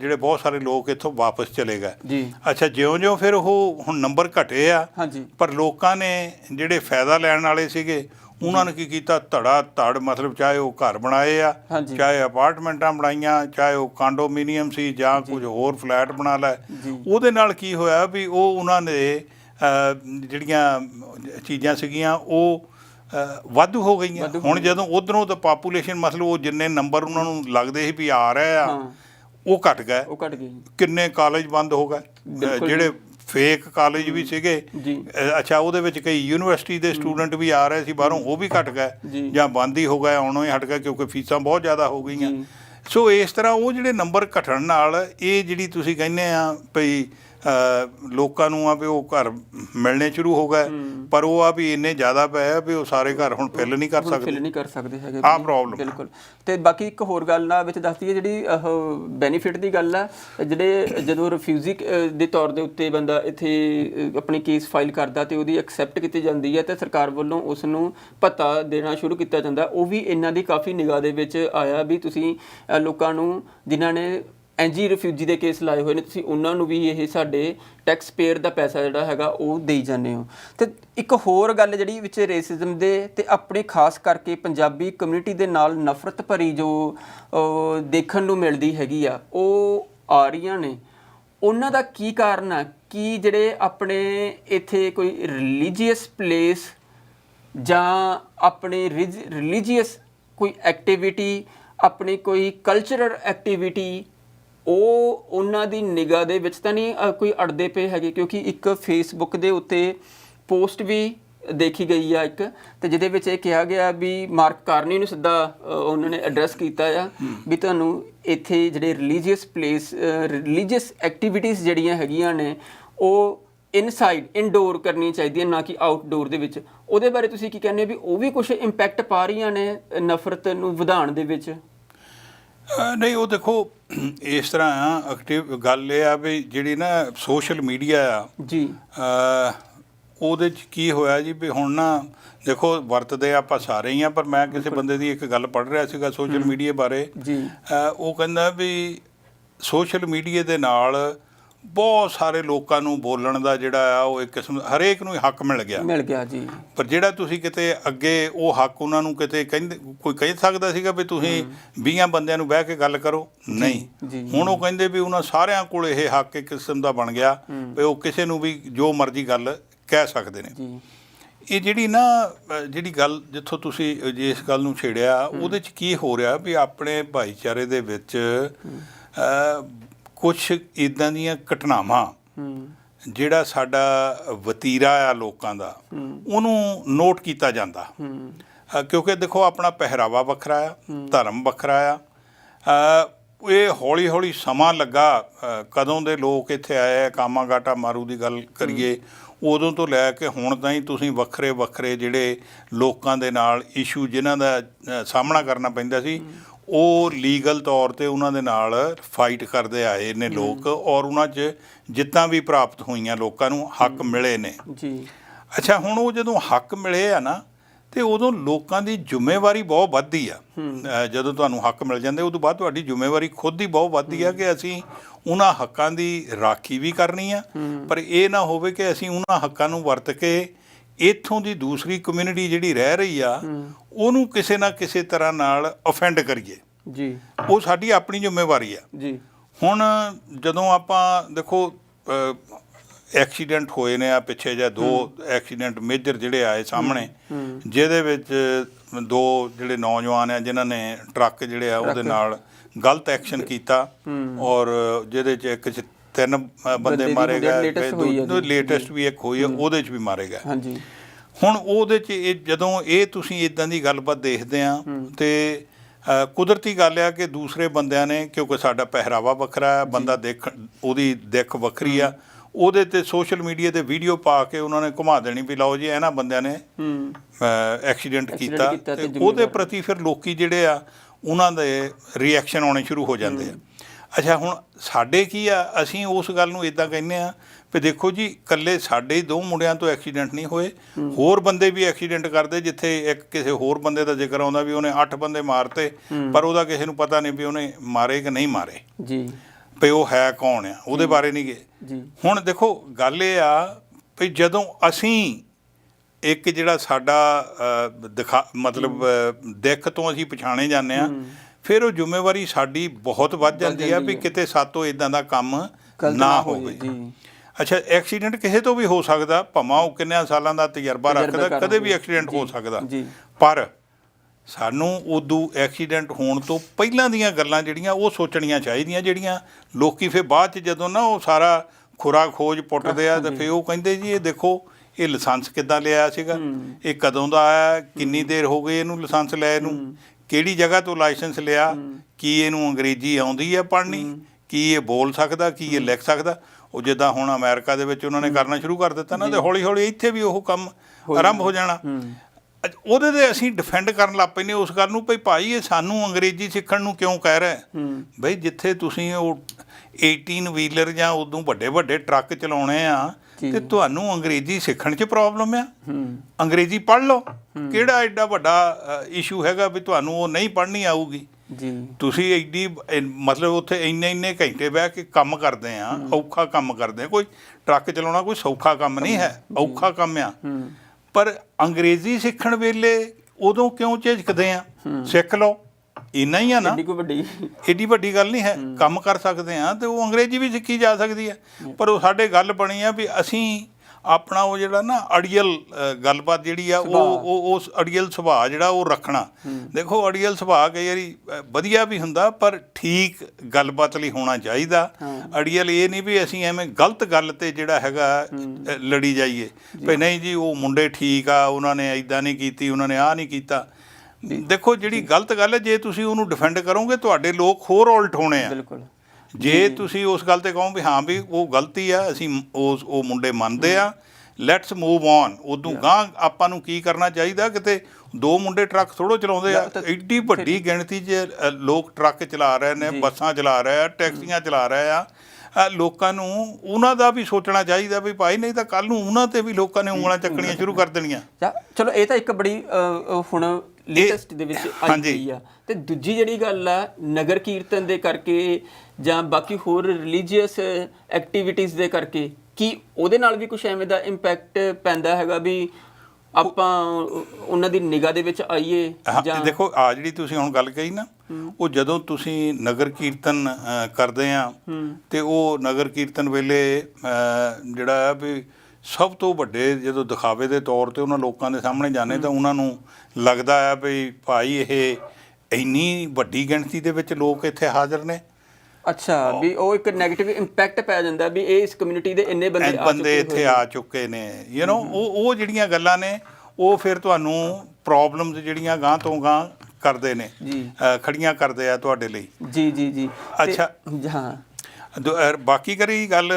ਜਿਹੜੇ ਬਹੁਤ ਸਾਰੇ ਲੋਕ ਇੱਥੋਂ ਵਾਪਸ ਚਲੇ ਗਏ। ਜੀ। ਅੱਛਾ ਜਿਉਂ-ਜਿਉਂ ਫਿਰ ਉਹ ਹੁਣ ਨੰਬਰ ਘਟੇ ਆ ਹਾਂਜੀ। ਪਰ ਲੋਕਾਂ ਨੇ ਜਿਹੜੇ ਫਾਇਦਾ ਲੈਣ ਵਾਲੇ ਸੀਗੇ ਉਹਨਾਂ ਨੇ ਕੀ ਕੀਤਾ? ਧੜਾ ਧੜ ਮਤਲਬ ਚਾਹੇ ਉਹ ਘਰ ਬਣਾਏ ਆ। ਚਾਹੇ ਅਪਾਰਟਮੈਂਟਾਂ ਬਣਾਈਆਂ ਚਾਹੇ ਉਹ ਕਾਂਡੋਮੀਨੀਅਮ ਸੀ ਜਾਂ ਕੁਝ ਹੋਰ ਫਲੈਟ ਬਣਾ ਲੈ। ਉਹਦੇ ਨਾਲ ਕੀ ਹੋਇਆ ਵੀ ਉਹ ਉਹਨਾਂ ਨੇ ਜਿਹੜੀਆਂ ਚੀਜ਼ਾਂ ਸੀਗੀਆਂ ਉਹ ਵਾਧੂ ਹੋ ਗਈਆਂ। ਹੁਣ ਜਦੋਂ ਉਧਰੋਂ ਤਾਂ ਪਾਪੂਲੇਸ਼ਨ ਮਤਲਬ ਉਹ ਜਿੰਨੇ ਨੰਬਰ ਉਹਨਾਂ ਨੂੰ ਲੱਗਦੇ ਸੀ ਵੀ ਆ ਰਹੇ ਆ। ਉਹ ਘਟ ਗਏ। ਉਹ ਘਟ ਗਈ ਕਿੰਨੇ ਕਾਲਜ ਬੰਦ ਹੋ ਗਏ? ਜਿਹੜੇ ਫੇਕ ਕਾਲਜ ਵੀ ਸੀਗੇ ਅੱਛਾ ਉਹਦੇ ਵਿੱਚ ਕਈ ਯੂਨੀਵਰਸਿਟੀ ਦੇ ਸਟੂਡੈਂਟ ਵੀ ਆ ਰਹੇ ਸੀ ਬਾਹਰੋਂ ਉਹ ਵੀ ਘਟ। ਗਏ। ਜਾਂ। ਬੰਦ ਹੀ ਹੋ ਗਏ ਆਉਣੋਂ ਹੀ ਹਟ ਗਏ ਕਿਉਂਕਿ ਫੀਸਾਂ ਬਹੁਤ ਜ਼ਿਆਦਾ ਹੋ ਗਈਆਂ। ਸੋ ਇਸ ਤਰ੍ਹਾਂ ਉਹ ਜਿਹੜੇ ਨੰਬਰ ਘਟਣ ਨਾਲ ਇਹ ਜਿਹੜੀ ਤੁਸੀਂ ਕਹਿੰਦੇ ਆ ਭਈ ਲੋਕਾਂ ਨੂੰ ਆ ਵੀ ਉਹ ਘਰ ਮਿਲਣੇ ਸ਼ੁਰੂ ਹੋ ਗਏ। ਪਰ ਉਹ ਆ ਵੀ ਇੰਨੇ ਜ਼ਿਆਦਾ ਪਏ ਆ ਵੀ ਉਹ ਸਾਰੇ ਘਰ ਹੁਣ ਫਿਲ ਨਹੀਂ ਕਰ ਹੁਣ ਫਿਲ ਸਕਦੇ ਨਹੀਂ ਕਰ ਸਕਦੇ ਹੈਗੇ। ਆ। ਬਿਲਕੁਲ। ਤੇ ਬਾਕੀ ਇੱਕ ਹੋਰ ਗੱਲ ਨਾ ਵਿੱਚ ਦੱਸਦੀ ਹੈ ਜਿਹੜੀ ਬੈਨੀਫਿਟ ਦੀ ਗੱਲ ਆ ਜਿਹੜੇ ਜਦੋਂ ਰਿਫਿਊਜੀ ਦੇ ਤੌਰ ਦੇ ਉੱਤੇ ਬੰਦਾ ਇੱਥੇ ਆਪਣੀ ਕੇਸ ਫਾਈਲ ਕਰਦਾ ਤੇ ਉਹਦੀ ਐਕਸੈਪਟ ਕੀਤੀ ਜਾਂਦੀ ਹੈ ਤੇ ਸਰਕਾਰ ਵੱਲੋਂ ਉਸ ਨੂੰ ਭੱਤਾ ਦੇਣਾ ਸ਼ੁਰੂ ਕੀਤਾ ਜਾਂਦਾ ਉਹ ਵੀ ਇਹਨਾਂ ਦੀ ਕਾਫੀ ਨਿਗਾਹ ਦੇ ਵਿੱਚ ਆਇਆ ਵੀ ਤੁਸੀਂ ਲੋਕਾਂ ਨੂੰ ਜਿਨ੍ਹਾਂ ਨੇ ਐਨਜੀ ਰਿਫਿਊਜੀ ਦੇ ਕੇਸ ਲਾਏ ਹੋਏ ਨੇ, ਤੁਸੀਂ ਉਹਨਾਂ ਨੂੰ ਵੀ ਇਹ ਸਾਡੇ ਟੈਕਸ ਪੇਅਰ ਦਾ ਪੈਸਾ ਜਿਹੜਾ ਹੈਗਾ ਉਹ ਦੇਈ ਜਾਂਦੇ ਹੋ। ਤੇ ਇੱਕ ਹੋਰ ਗੱਲ ਜਿਹੜੀ ਵਿੱਚ ਰੇਸਿਜ਼ਮ ਦੇ ਤੇ ਆਪਣੇ ਖਾਸ ਕਰਕੇ ਪੰਜਾਬੀ ਕਮਿਊਨਿਟੀ ਦੇ ਨਾਲ ਨਫ਼ਰਤ ਭਰੀ ਜੋ ਦੇਖਣ ਨੂੰ ਮਿਲਦੀ ਹੈਗੀ ਆ, ਉਹ ਆ ਰਹੀਆਂ ਨੇ। ਉਹਨਾਂ ਦਾ ਕੀ ਕਾਰਨ ਆ? ਕੀ ਜਿਹੜੇ ਆਪਣੇ ਇੱਥੇ ਕੋਈ ਰਿਲੀਜੀਅਸ ਪਲੇਸ ਜਾਂ ਆਪਣੇ ਰਿਲੀਜੀਅਸ ਕੋਈ ਐਕਟੀਵਿਟੀ ਆਪਣੀ ਕੋਈ ਕਲਚਰਲ ਐਕਟੀਵਿਟੀ ਉਹ ਉਹਨਾਂ ਦੀ ਨਿਗਾਹ ਦੇ ਵਿੱਚ ਤਾਂ ਨਹੀਂ ਅ, ਕੋਈ ਅੜਦੇ ਪਏ ਹੈਗੇ ਕਿਉਂਕਿ ਇੱਕ ਫੇਸਬੁੱਕ ਦੇ ਉੱਤੇ ਪੋਸਟ ਵੀ ਦੇਖੀ ਗਈ ਆ ਇੱਕ ਤੇ ਜਿਹਦੇ ਵਿੱਚ ਇਹ ਕਿਹਾ ਗਿਆ ਵੀ ਮਾਰਕ ਕਾਰਨੀ ਨੂੰ ਸਿੱਧਾ ਅ, ਉਹਨਾਂ ਨੇ ਐਡਰੈਸ ਕੀਤਾ ਆ ਵੀ ਤੁਹਾਨੂੰ ਇੱਥੇ ਜਿਹੜੇ ਰਿਲੀਜੀਅਸ ਪਲੇਸ ਰਿਲੀਜੀਅਸ ਐਕਟੀਵਿਟੀਜ਼ ਜਿਹੜੀਆਂ ਹੈਗੀਆਂ ਨੇ ਉਹ ਇਨਸਾਈਡ ਇਨਡੋਰ ਕਰਨੀ ਚਾਹੀਦੀ ਹੈ ਨਾ ਕਿ ਆਊਟਡੋਰ ਦੇ ਵਿੱਚ। ਉਹਦੇ ਬਾਰੇ ਤੁਸੀਂ ਕੀ ਕਹਿੰਦੇ ਹੋ ਵੀ ਉਹ ਵੀ ਕੁਝ ਇੰਪੈਕਟ ਪਾ ਰਹੀਆਂ ਨੇ ਨਫ਼ਰਤ ਨੂੰ ਵਧਾਉਣ ਦੇ ਵਿੱਚ? ਨਹੀਂ ਉਹ ਦੇਖੋ ਇਸ ਤਰ੍ਹਾਂ ਆ ਐਕਟਿਵ ਗੱਲ ਇਹ ਆ ਵੀ ਜਿਹੜੀ ਨਾ ਸੋਸ਼ਲ ਮੀਡੀਆ ਆ ਜੀ। ਉਹਦੇ ਚ ਕੀ ਹੋਇਆ ਜੀ ਵੀ ਹੁਣ ਨਾ ਦੇਖੋ ਵਰਤਦੇ ਆਪਾਂ ਸਾਰੇ ਹੀ ਆ ਪਰ ਮੈਂ ਕਿਸੇ ਬੰਦੇ ਦੀ ਇੱਕ ਗੱਲ ਪੜ੍ਹ ਰਿਹਾ ਸੀਗਾ ਸੋਸ਼ਲ ਮੀਡੀਆ ਬਾਰੇ। ਜੀ। ਉਹ ਕਹਿੰਦਾ ਵੀ ਸੋਸ਼ਲ ਮੀਡੀਆ ਦੇ ਨਾਲ ਬਹੁਤ ਸਾਰੇ ਲੋਕਾਂ ਨੂੰ ਬੋਲਣ ਦਾ ਜਿਹੜਾ ਆ ਉਹ ਇੱਕ ਕਿਸਮ ਹਰੇਕ ਨੂੰ ਹੀ ਹੱਕ ਮਿਲ ਗਿਆ। ਮਿਲ ਗਿਆ ਜੀ। ਪਰ ਜਿਹੜਾ ਤੁਸੀਂ ਕਿਤੇ ਅੱਗੇ ਉਹ ਹੱਕ ਉਹਨਾਂ ਨੂੰ ਕਿਤੇ ਕਹਿੰਦੇ ਕੋਈ ਕਹਿ ਸਕਦਾ ਸੀਗਾ ਵੀ ਤੁਸੀਂ 20 ਬੰਦਿਆਂ ਨੂੰ ਬਹਿ ਕੇ ਗੱਲ ਕਰੋ? ਨਹੀਂ। ਹੁਣ ਉਹ ਕਹਿੰਦੇ ਵੀ ਉਹਨਾਂ ਸਾਰਿਆਂ ਕੋਲ ਇਹ ਹੱਕ ਇੱਕ ਕਿਸਮ ਦਾ ਬਣ ਗਿਆ ਵੀ ਉਹ ਕਿਸੇ ਨੂੰ ਵੀ ਜੋ ਮਰਜ਼ੀ ਗੱਲ ਕਹਿ ਸਕਦੇ ਨੇ। ਇਹ ਜਿਹੜੀ ਨਾ ਜਿਹੜੀ ਗੱਲ ਜਿੱਥੋਂ ਤੁਸੀਂ ਜਿਸ ਗੱਲ ਨੂੰ ਛੇੜਿਆ ਉਹਦੇ ਚ ਕੀ ਹੋ ਰਿਹਾ ਵੀ ਆਪਣੇ ਭਾਈਚਾਰੇ ਦੇ ਵਿੱਚ ਕੁਝ ਇਦਾਂ ਦੀਆਂ ਘਟਨਾਵਾਂ ਜਿਹੜਾ ਸਾਡਾ ਵਤੀਰਾ ਆ ਲੋਕਾਂ ਦਾ ਉਹਨੂੰ ਨੋਟ ਕੀਤਾ ਜਾਂਦਾ। ਕਿਉਂਕਿ ਦੇਖੋ ਆਪਣਾ ਪਹਿਰਾਵਾ ਵੱਖਰਾ ਆ ਧਰਮ ਵੱਖਰਾ ਆ। ਇਹ ਹੌਲੀ ਹੌਲੀ ਸਮਾਂ ਲੱਗਾ ਕਦੋਂ ਦੇ ਲੋਕ ਇੱਥੇ ਆਏ ਆ, ਕਾਮਾ ਗਾਟਾ ਮਾਰੂ ਦੀ ਗੱਲ ਕਰੀਏ ਉਦੋਂ ਤੋਂ ਲੈ ਕੇ ਹੁਣ ਤਾਈਂ ਤੁਸੀਂ ਵੱਖਰੇ ਵੱਖਰੇ ਜਿਹੜੇ ਲੋਕਾਂ ਦੇ ਨਾਲ ਇਸ਼ੂ ਜਿਨ੍ਹਾਂ ਦਾ ਸਾਹਮਣਾ ਕਰਨਾ ਪੈਂਦਾ ਸੀ ਉਹ ਲੀਗਲ ਤੌਰ ਤੇ ਉਹਨਾਂ ਦੇ ਨਾਲ ਫਾਈਟ ਕਰਦੇ ਆਏ ਨੇ ਲੋਕ ਔਰ ਉਹਨਾਂ 'ਚ ਜਿੱਤਾਂ ਵੀ ਪ੍ਰਾਪਤ ਹੋਈਆਂ ਲੋਕਾਂ ਨੂੰ ਹੱਕ ਮਿਲੇ ਨੇ। ਜੀ। ਅੱਛਾ ਹੁਣ ਉਹ ਜਦੋਂ ਹੱਕ ਮਿਲੇ ਆ ਨਾ ਤੇ ਉਦੋਂ ਲੋਕਾਂ ਦੀ ਜ਼ਿੰਮੇਵਾਰੀ ਬਹੁਤ ਵੱਧਦੀ ਆ। ਜਦੋਂ ਤੁਹਾਨੂੰ ਹੱਕ ਮਿਲ ਜਾਂਦੇ ਉਦੋਂ ਬਾਅਦ ਤੁਹਾਡੀ ਜ਼ਿੰਮੇਵਾਰੀ ਖੁਦ ਹੀ ਬਹੁਤ ਵੱਧਦੀ ਆ ਕਿ ਅਸੀਂ ਉਹਨਾਂ ਹੱਕਾਂ ਦੀ ਰਾਖੀ ਵੀ ਕਰਨੀ ਆ। ਪਰ ਇਹ ਨਾ ਹੋਵੇ ਕਿ ਅਸੀਂ ਉਹਨਾਂ ਹੱਕਾਂ ਨੂੰ ਵਰਤ ਕੇ ਇੱਥੋਂ ਦੀ ਦੂਸਰੀ ਕਮਿਊਨਿਟੀ ਜਿਹੜੀ ਰਹਿ ਰਹੀ ਆ ਉਹਨੂੰ ਕਿਸੇ ਨਾ ਕਿਸੇ ਤਰ੍ਹਾਂ ਨਾਲ ਅਫੈਂਡ ਕਰੀਏ। ਜੀ। ਉਹ ਸਾਡੀ ਆਪਣੀ ਜ਼ਿੰਮੇਵਾਰੀ ਆ। ਜੀ। ਹੁਣ ਜਦੋਂ ਆਪਾਂ ਦੇਖੋ ਐਕਸੀਡੈਂਟ ਹੋਏ ਨੇ ਆ ਪਿੱਛੇ ਜਾਂ ਦੋ ਐਕਸੀਡੈਂਟ ਮੇਜਰ ਜਿਹੜੇ ਆਏ ਸਾਹਮਣੇ ਜਿਹਦੇ ਵਿੱਚ ਦੋ ਜਿਹੜੇ ਨੌਜਵਾਨ ਆ ਜਿਨ੍ਹਾਂ ਨੇ ਟਰੱਕ ਜਿਹੜੇ ਆ ਉਹਦੇ ਨਾਲ ਗਲਤ ਐਕਸ਼ਨ ਕੀਤਾ ਔਰ ਜਿਹਦੇ ਚ ਇੱਕ ਚ ਤਿੰਨ ਬੰਦੇ ਮਾਰੇ ਗਏ। ਲੇਟੈਸਟ ਵੀ ਇੱਕ ਹੋਈ ਆ ਉਹਦੇ ਚ ਵੀ ਮਾਰੇ ਗਏ। ਹਾਂਜੀ। ਹੁਣ ਉਹਦੇ ਚ ਇਹ ਜਦੋਂ ਇਹ ਤੁਸੀਂ ਇਦਾਂ ਦੀ ਗੱਲਬਾਤ ਦੇਖਦੇ ਆ ਤੇ ਕੁਦਰਤੀ ਗੱਲ ਆ ਕਿ ਦੂਸਰੇ ਬੰਦਿਆਂ ਨੇ ਕਿਉਂਕਿ ਸਾਡਾ ਪਹਿਰਾਵਾ ਵੱਖਰਾ ਹੈ ਬੰਦਾ ਦੇਖ ਉਹਦੀ ਦਿੱਖ ਵੱਖਰੀ ਆ ਉਹਦੇ ਤੇ ਸੋਸ਼ਲ ਮੀਡੀਆ ਤੇ ਵੀਡੀਓ ਪਾ ਕੇ ਉਹਨਾਂ ਨੇ ਘੁਮਾ ਦੇਣੀ ਵੀ ਲਓ ਜੀ ਇਹਨਾਂ ਬੰਦਿਆਂ ਨੇ ਹੂੰ। ਐਕਸੀਡੈਂਟ ਕੀਤਾ ਉਹਦੇ। ਪ੍ਰਤੀ ਫਿਰ ਲੋਕੀ ਜਿਹੜੇ ਆ ਉਹਨਾਂ ਦੇ ਰਿਐਕਸ਼ਨ ਆਉਣੇ ਸ਼ੁਰੂ ਹੋ ਜਾਂਦੇ ਆ। ਅੱਛਾ ਹੁਣ ਸਾਡੇ ਕੀ ਆ? ਅਸੀਂ ਉਸ ਗੱਲ ਨੂੰ ਇਦਾਂ ਕਹਿੰਦੇ ਆ ਵੀ ਦੇਖੋ ਜੀ ਇਕੱਲੇ ਸਾਡੇ ਹੀ ਦੋ ਮੁੰਡਿਆਂ ਤੋਂ ਐਕਸੀਡੈਂਟ ਨਹੀਂ ਹੋਏ। ਹੋਰ ਬੰਦੇ ਵੀ ਐਕਸੀਡੈਂਟ ਕਰਦੇ ਜਿੱਥੇ ਇੱਕ ਕਿਸੇ ਹੋਰ ਬੰਦੇ ਦਾ ਜ਼ਿਕਰ ਆਉਂਦਾ ਵੀ ਉਹਨੇ 8 ਬੰਦੇ ਮਾਰਤੇ ਪਰ ਉਹਦਾ ਕਿਸੇ ਨੂੰ ਪਤਾ ਨਹੀਂ ਵੀ ਉਹਨੇ ਮਾਰੇ ਕਿ ਨਹੀਂ ਮਾਰੇ। ਜੀ। ਵੀ ਉਹ ਹੈ ਕੌਣ ਆ? ਉਹਦੇ ਬਾਰੇ ਨਹੀਂ ਗਏ। ਜੀ। ਹੁਣ ਦੇਖੋ ਗੱਲ ਇਹ ਆ ਵੀ ਜਦੋਂ ਅਸੀਂ ਇੱਕ ਜਿਹੜਾ ਸਾਡਾ ਦਿਖਾ ਮਤਲਬ ਦਿੱਖ ਤੋਂ ਅਸੀਂ ਪਛਾਣੇ ਜਾਂਦੇ ਆ ਫਿਰ ਉਹ ਜ਼ਿੰਮੇਵਾਰੀ ਸਾਡੀ ਬਹੁਤ ਵੱਧ ਜਾਂਦੀ ਆ ਜਾਂਦੀ ਵੀ ਹੈ। ਕਿਤੇ ਸਾਤੋਂ ਇਦਾਂ ਦਾ ਕੰਮ ਨਾ ਹੋਵੇ ਜੀ। ਅੱਛਾ ਐਕਸੀਡੈਂਟ ਕਿਸੇ ਤੋਂ ਵੀ ਹੋ ਸਕਦਾ ਭਾਵੇਂ ਉਹ ਕਿੰਨਿਆਂ ਸਾਲਾਂ ਦਾ ਤਜਰਬਾ ਰੱਖਦਾ ਕਦੇ ਵੀ। ਐਕਸੀਡੈਂਟ ਹੋ ਸਕਦਾ। ਜੀ। ਪਰ ਸਾਨੂੰ ਉਦੋਂ ਐਕਸੀਡੈਂਟ ਹੋਣ ਤੋਂ ਪਹਿਲਾਂ ਦੀਆਂ ਗੱਲਾਂ ਜਿਹੜੀਆਂ ਉਹ ਸੋਚਣੀਆਂ ਚਾਹੀਦੀਆਂ ਜਿਹੜੀਆਂ ਲੋਕੀ ਫਿਰ ਬਾਅਦ ਚ ਜਦੋਂ ਨਾ ਉਹ ਸਾਰਾ ਖੁਰਾ ਖੋਜ ਪੁੱਟਦੇ ਆ ਤੇ ਫਿਰ ਉਹ ਕਹਿੰਦੇ ਜੀ ਇਹ ਦੇਖੋ ਇਹ ਲਾਇਸੈਂਸ ਕਿੱਦਾਂ ਲਿਆ ਸੀਗਾ? ਇਹ ਕਦੋਂ ਦਾ ਆਇਆ? ਕਿੰਨੀ ਦੇਰ ਹੋ ਗਈ ਇਹਨੂੰ ਲਾਇਸੈਂਸ ਲਏ ਨੂੰ? ਕਿਹੜੀ ਜਗ੍ਹਾ ਤੋਂ ਲਾਇਸੈਂਸ ਲਿਆ ਕੀ ਇਹਨੂੰ ਅੰਗਰੇਜ਼ੀ ਆਉਂਦੀ ਹੈ ਪੜ੍ਹਨੀ ਕੀ ਇਹ ਬੋਲ ਸਕਦਾ ਕੀ ਇਹ ਲਿਖ ਸਕਦਾ। ਉਹ ਜਿੱਦਾਂ ਹੁਣ ਅਮਰੀਕਾ ਦੇ ਵਿੱਚ ਉਹਨਾਂ ਨੇ ਕਰਨਾ ਸ਼ੁਰੂ ਕਰ ਦਿੱਤਾ ਨਾ ਤੇ ਹੌਲੀ ਹੌਲੀ ਇੱਥੇ ਵੀ ਉਹ ਕੰਮ ਆਰੰਭ ਹੋ ਜਾਣਾ। ਉਹਦੇ ਤੇ ਅਸੀਂ ਡਿਫੈਂਡ ਕਰਨ ਲੱਗ ਪੈਨੇ ਉਸ ਗੱਲ ਨੂੰ ਭਈ ਭਾਈ ਇਹ ਸਾਨੂੰ ਅੰਗਰੇਜ਼ੀ ਸਿੱਖਣ ਨੂੰ ਕਿਉਂ ਕਹਿ ਰਿਹਾ? ਬਈ ਜਿੱਥੇ ਤੁਸੀਂ ਉਹ 18 ਵੀਲਰ ਜਾਂ ਉਦੋਂ ਵੱਡੇ ਵੱਡੇ ਟਰੱਕ ਚਲਾਉਣੇ ਆ। ਤੇ ਤੁਹਾਨੂੰ ਅੰਗਰੇਜ਼ੀ ਸਿੱਖਣ 'ਚ ਪ੍ਰੋਬਲਮ ਆ। ਅੰਗਰੇਜ਼ੀ ਪੜ੍ਹ ਲਓ। ਕਿਹੜਾ ਐਡਾ ਵੱਡਾ ਇਸ਼ੂ ਹੈਗਾ ਵੀ ਤੁਹਾਨੂੰ ਉਹ ਨਹੀਂ ਪੜ੍ਹਨੀ ਆਊਗੀ। ਜੀ। ਤੁਸੀਂ ਐਡੀ ਮਤਲਬ ਉੱਥੇ ਇੰਨੇ ਇੰਨੇ ਘੰਟੇ ਬਹਿ ਕੇ ਕੰਮ ਕਰਦੇ ਆ ਔਖਾ ਕੰਮ ਕਰਦੇ ਕੋਈ ਟਰੱਕ ਚਲਾਉਣਾ ਕੋਈ ਸੌਖਾ ਕੰਮ ਨਹੀਂ ਹੈ ਔਖਾ ਕੰਮ ਆ। ਪਰ ਅੰਗਰੇਜ਼ੀ ਸਿੱਖਣ ਵੇਲੇ ਉਦੋਂ ਕਿਉਂ ਝਿਜਕਦੇ ਆ? ਸਿੱਖ ਲਓ। ਇੰਨਾ ਹੀ ਆ ਨਾ। ਏਡੀ ਕੋਈ ਵੱਡੀ। ਏਡੀ ਵੱਡੀ ਗੱਲ ਨਹੀਂ ਹੈ ਕੰਮ ਕਰ ਸਕਦੇ ਆ ਤੇ ਉਹ ਅੰਗਰੇਜ਼ੀ ਵੀ ਸਿੱਖੀ ਜਾ ਸਕਦੀ ਹੈ। ਪਰ ਉਹ ਸਾਡੇ ਗੱਲ ਬਣੀ ਆ ਵੀ ਅਸੀਂ ਆਪਣਾ ਉਹ ਜਿਹੜਾ ਨਾ ਅੜੀਅਲ ਗੱਲਬਾਤ ਜਿਹੜੀ ਆ ਉਹ ਉਹ ਉਸ ਅੜੀਅਲ ਸੁਭਾਅ ਜਿਹੜਾ ਉਹ ਰੱਖਣਾ। ਦੇਖੋ ਅੜੀਅਲ ਸੁਭਾਅ ਕਈ ਵਾਰੀ ਵਧੀਆ ਵੀ ਹੁੰਦਾ ਪਰ ਠੀਕ ਗੱਲਬਾਤ ਲਈ ਹੋਣਾ ਚਾਹੀਦਾ। ਅੜੀਅਲ ਇਹ ਨਹੀਂ ਵੀ ਅਸੀਂ ਐਵੇਂ ਗਲਤ ਗੱਲ ਤੇ ਜਿਹੜਾ ਹੈਗਾ ਲੜੀ ਜਾਈਏ। ਵੀ ਨਹੀਂ ਜੀ ਉਹ ਮੁੰਡੇ ਠੀਕ ਆ ਉਹਨਾਂ ਨੇ ਐਦਾਂ ਨਹੀਂ ਕੀਤੀ ਉਹਨਾਂ ਨੇ ਆਹ ਨਹੀਂ ਕੀਤਾ। ਦੇਖੋ ਜਿਹੜੀ ਗਲਤ ਗੱਲ ਹੈ ਜੇ ਤੁਸੀਂ ਉਹਨੂੰ ਡਿਫੈਂਡ ਕਰੋਗੇ ਤੁਹਾਡੇ ਲੋਕ ਹੋਰ ਉਲਟ ਹੋਣੇ ਆ। ਬਿਲਕੁਲ। ਜੇ ਤੁਸੀਂ ਉਸ ਗੱਲ ਤੇ ਕਹੋ ਵੀ ਹਾਂ ਵੀ ਉਹ ਗਲਤੀ ਆ ਅਸੀਂ ਉਸ ਉਹ ਮੁੰਡੇ ਮੰਨਦੇ ਆ ਲੈਟਸ ਮੂਵ ਔਨ ਉਦੋਂ ਗਾਂ ਆਪਾਂ ਨੂੰ ਕੀ ਕਰਨਾ ਚਾਹੀਦਾ? ਕਿਤੇ ਦੋ ਮੁੰਡੇ ਟਰੱਕ ਥੋੜੋ ਚਲਾਉਂਦੇ ਆ। ਐਡੀ ਵੱਡੀ ਗਿਣਤੀ 'ਚ ਲੋਕ ਟਰੱਕ ਚਲਾ ਰਹੇ ਨੇ ਬੱਸਾਂ ਚਲਾ ਰਹੇ ਆ ਟੈਕਸੀਆਂ ਚਲਾ ਰਹੇ ਆ। ਲੋਕਾਂ ਨੂੰ ਉਹਨਾਂ ਦਾ ਵੀ ਸੋਚਣਾ ਚਾਹੀਦਾ ਵੀ ਭਾਈ ਨਹੀਂ ਤਾਂ ਕੱਲ ਨੂੰ ਉਹਨਾਂ ਤੇ ਵੀ ਲੋਕਾਂ ਨੇ ਉਂਗਲਾਂ ਚੱਕਣੀਆਂ ਸ਼ੁਰੂ ਕਰ ਦੇਣੀਆਂ। ਚਲੋ ਇਹ ਤਾਂ ਇੱਕ ਬੜੀ ਹੁਣ ਲੇਟੈਸਟ ਦੇ ਵਿੱਚ ਆਈ। ਗਈ ਆ। ਤੇ ਦੂਜੀ ਜਿਹੜੀ ਗੱਲ ਆ ਨਗਰ ਕੀਰਤਨ ਦੇ ਕਰਕੇ ਜਾਂ ਬਾਕੀ ਹੋਰ ਰਿਲੀਜੀਅਸ ਐਕਟੀਵਿਟੀਜ਼ ਦੇ ਕਰਕੇ ਕੀ ਉਹਦੇ ਨਾਲ ਵੀ ਕੁਝ ਐਵੇਂ ਦਾ ਇੰਪੈਕਟ ਪੈਂਦਾ ਹੈਗਾ ਵੀ ਆਪਾਂ ਉਹਨਾਂ ਦੀ ਨਿਗਾਹ ਦੇ ਵਿੱਚ ਆਈਏ ਜਾਂ ਦੇਖੋ ਆ ਜਿਹੜੀ ਤੁਸੀਂ ਹੁਣ ਗੱਲ ਕਹੀ ਨਾ ਉਹ ਜਦੋਂ ਤੁਸੀਂ ਨਗਰ ਕੀਰਤਨ ਕਰਦੇ ਆ ਤੇ ਉਹ ਨਗਰ ਕੀਰਤਨ ਵੇਲੇ ਜਿਹੜਾ ਆ ਵੀ ਸਭ ਤੋਂ ਵੱਡੇ ਜਦੋਂ ਦਿਖਾਵੇ ਦੇ ਤੌਰ ਤੇ ਉਹਨਾਂ ਲੋਕਾਂ ਦੇ ਸਾਹਮਣੇ ਜਾਂਦੇ ਤਾਂ ਉਹਨਾਂ ਨੂੰ ਲੱਗਦਾ ਆ ਵੀ ਭਾਈ ਇਹ ਇੰਨੀ ਵੱਡੀ ਗਿਣਤੀ ਦੇ ਵਿੱਚ ਲੋਕ ਇੱਥੇ ਹਾਜ਼ਰ ਨੇ। ਅੱਛਾ ਵੀ ਉਹ ਇੱਕ ਨੈਗੇਟਿਵ ਇੰਪੈਕਟ ਪੈ ਜਾਂਦਾ ਵੀ ਇਹ ਇਸ ਕਮਿਊਨਿਟੀ ਦੇ ਇੰਨੇ ਬੰਦੇ ਆ ਚੁੱਕੇ ਬੰਦੇ ਇੱਥੇ ਆ ਚੁੱਕੇ ਨੇ। ਯੂ نو ਉਹ ਉਹ ਜਿਹੜੀਆਂ ਗੱਲਾਂ ਨੇ ਉਹ ਫਿਰ ਤੁਹਾਨੂੰ ਪ੍ਰੋਬਲਮਸ ਜਿਹੜੀਆਂ ਗਾਂ ਤੋਂ ਗਾਂ ਕਰਦੇ ਨੇ ਖੜੀਆਂ ਕਰਦੇ ਆ ਤੁਹਾਡੇ ਲਈ। ਜੀ ਜੀ ਜੀ। ਅੱਛਾ। ਹਾਂ। ਬਾਕੀ ਕਰੀ ਗੱਲ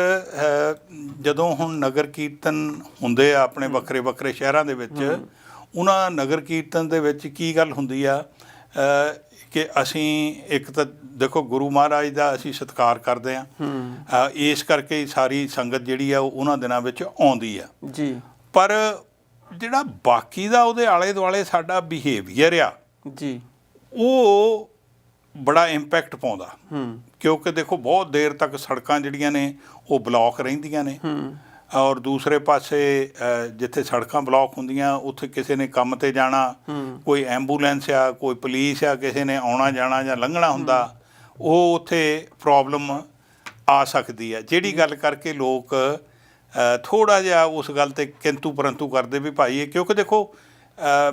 ਜਦੋਂ ਹੁਣ ਨਗਰ ਕੀਰਤਨ ਹੁੰਦੇ ਆ ਆਪਣੇ ਵੱਖਰੇ ਵੱਖਰੇ ਸ਼ਹਿਰਾਂ ਦੇ ਵਿੱਚ ਉਹਨਾਂ ਨਗਰ ਕੀਰਤਨ ਦੇ ਵਿੱਚ ਕੀ ਗੱਲ ਹੁੰਦੀ ਆ? ਕਿ ਅਸੀਂ ਇੱਕ ਤਾਂ ਦੇਖੋ ਗੁਰੂ ਮਹਾਰਾਜ ਦਾ ਅਸੀਂ ਸਤਿਕਾਰ ਕਰਦੇ ਆ। ਇਸ ਕਰਕੇ ਸਾਰੀ ਸੰਗਤ ਜਿਹੜੀ ਆ ਉਹ ਉਹਨਾਂ ਦਿਨਾਂ ਵਿੱਚ ਆਉਂਦੀ ਆ। ਜੀ। ਪਰ ਜਿਹੜਾ ਬਾਕੀ ਦਾ ਉਹਦੇ ਆਲੇ ਦੁਆਲੇ ਸਾਡਾ ਬਿਹੇਵੀਅਰ ਆ ਜੀ। ਉਹ ਬੜਾ ਇੰਪੈਕਟ ਪਾਉਂਦਾ। ਹੂੰ। ਕਿਉਂਕਿ ਦੇਖੋ ਬਹੁਤ ਦੇਰ ਤੱਕ ਸੜਕਾਂ ਜਿਹੜੀਆਂ ਨੇ ਉਹ ਬਲੌਕ ਰਹਿੰਦੀਆਂ ਨੇ। ਹੂੰ। ਔਰ ਦੂਸਰੇ ਪਾਸੇ ਜਿੱਥੇ ਸੜਕਾਂ ਬਲੌਕ ਹੁੰਦੀਆਂ ਉੱਥੇ ਕਿਸੇ ਨੇ ਕੰਮ ਤੇ ਜਾਣਾ ਕੋਈ ਐਂਬੂਲੈਂਸ ਆ ਕੋਈ ਪੁਲਿਸ ਆ ਕਿਸੇ ਨੇ ਆਉਣਾ ਜਾਣਾ ਜਾਂ ਲੰਘਣਾ ਹੁੰਦਾ ਉਹ ਉੱਥੇ ਪ੍ਰੋਬਲਮ ਆ ਸਕਦੀ ਹੈ ਜਿਹੜੀ ਗੱਲ ਕਰਕੇ ਲੋਕ ਥੋੜਾ ਜਿਹਾ ਉਸ ਗੱਲ ਤੇ ਕਿੰਤੂ ਪਰੰਤੂ ਕਰਦੇ ਵੀ ਭਾਈ ਇਹ ਕਿਉਂਕਿ ਦੇਖੋ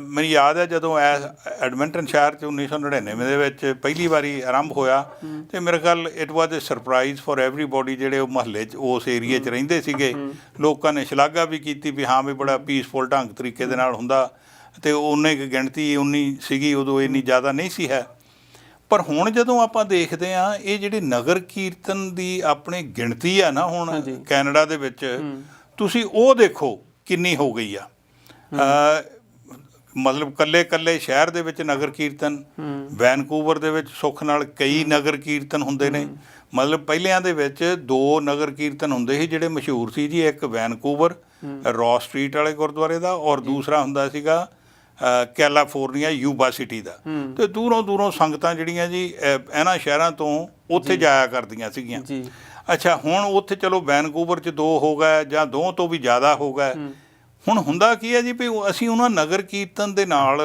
ਮੈਨੂੰ ਯਾਦ ਹੈ ਜਦੋਂ ਐ ਐਡਮਿੰਟਨ ਸ਼ਹਿਰ ਚ 1999 ਦੇ ਵਿੱਚ ਪਹਿਲੀ ਵਾਰੀ ਆਰੰਭ ਹੋਇਆ ਤੇ ਮੇਰੇ ਖਿਆਲ it was a surprise for everybody ਜਿਹੜੇ ਉਹ ਮਹੱਲੇ 'ਚ ਉਸ ਏਰੀਆ 'ਚ ਰਹਿੰਦੇ ਸੀਗੇ। ਲੋਕਾਂ ਨੇ ਸ਼ਲਾਘਾ ਵੀ ਕੀਤੀ ਵੀ ਹਾਂ ਵੀ ਬੜਾ ਪੀਸਫੁਲ ਢੰਗ ਤਰੀਕੇ ਦੇ ਨਾਲ ਹੁੰਦਾ ਤੇ ਉਹਨੇ ਕੁ ਗਿਣਤੀ ਉਨੀ ਸੀਗੀ ਉਦੋਂ ਇੰਨੀ ਜ਼ਿਆਦਾ ਨਹੀਂ ਸੀ ਹੈ। ਪਰ ਹੁਣ ਜਦੋਂ ਆਪਾਂ ਦੇਖਦੇ ਆ ਇਹ ਜਿਹੜੇ ਨਗਰ ਕੀਰਤਨ ਦੀ ਆਪਣੀ ਗਿਣਤੀ ਆ ਨਾ ਹੁਣ। ਕੈਨੇਡਾ ਦੇ ਵਿੱਚ ਤੁਸੀਂ ਉਹ ਦੇਖੋ ਕਿੰਨੀ ਹੋ ਗਈ ਆ। ਮਤਲਬ ਕੱਲੇ ਕੱਲੇ ਸ਼ਹਿਰ ਦੇ ਵਿੱਚ ਨਗਰ ਕੀਰਤਨ ਵੈਨਕੂਵਰ ਦੇ ਵਿੱਚ ਸੁੱਖ ਨਾਲ ਕਈ ਨਗਰ ਕੀਰਤਨ ਹੁੰਦੇ ਨੇ। ਮਤਲਬ ਪਹਿਲਿਆਂ ਦੇ ਵਿੱਚ ਦੋ ਨਗਰ ਕੀਰਤਨ ਹੁੰਦੇ ਸੀ ਜਿਹੜੇ ਮਸ਼ਹੂਰ ਸੀ ਜੀ ਇੱਕ ਵੈਨਕੂਵਰ ਰੌ ਸਟਰੀਟ ਵਾਲੇ ਗੁਰਦੁਆਰੇ ਦਾ ਔਰ ਦੂਸਰਾ ਹੁੰਦਾ ਸੀਗਾ ਕੈਲੀਫੋਰਨੀਆ ਯੂਬਾ ਸਿਟੀ ਦਾ। ਤੇ ਦੂਰੋਂ ਦੂਰੋਂ ਸੰਗਤਾਂ ਜਿਹੜੀਆਂ ਜੀ ਇਹਨਾਂ ਸ਼ਹਿਰਾਂ ਤੋਂ ਉੱਥੇ ਜਾਇਆ ਕਰਦੀਆਂ ਸੀਗੀਆਂ। ਜੀ। ਅੱਛਾ ਹੁਣ ਉੱਥੇ ਚਲੋ ਵੈਨਕੂਵਰ ਚ ਦੋ ਹੋ ਗਏ ਜਾਂ ਦੋ ਤੋਂ ਵੀ ਜ਼ਿਆਦਾ ਹੋ ਗਏ। ਹੁਣ ਹੁੰਦਾ ਕੀ ਹੈ ਜੀ ਵੀ ਅਸੀਂ ਉਹਨਾਂ ਨਗਰ ਕੀਰਤਨ ਦੇ ਨਾਲ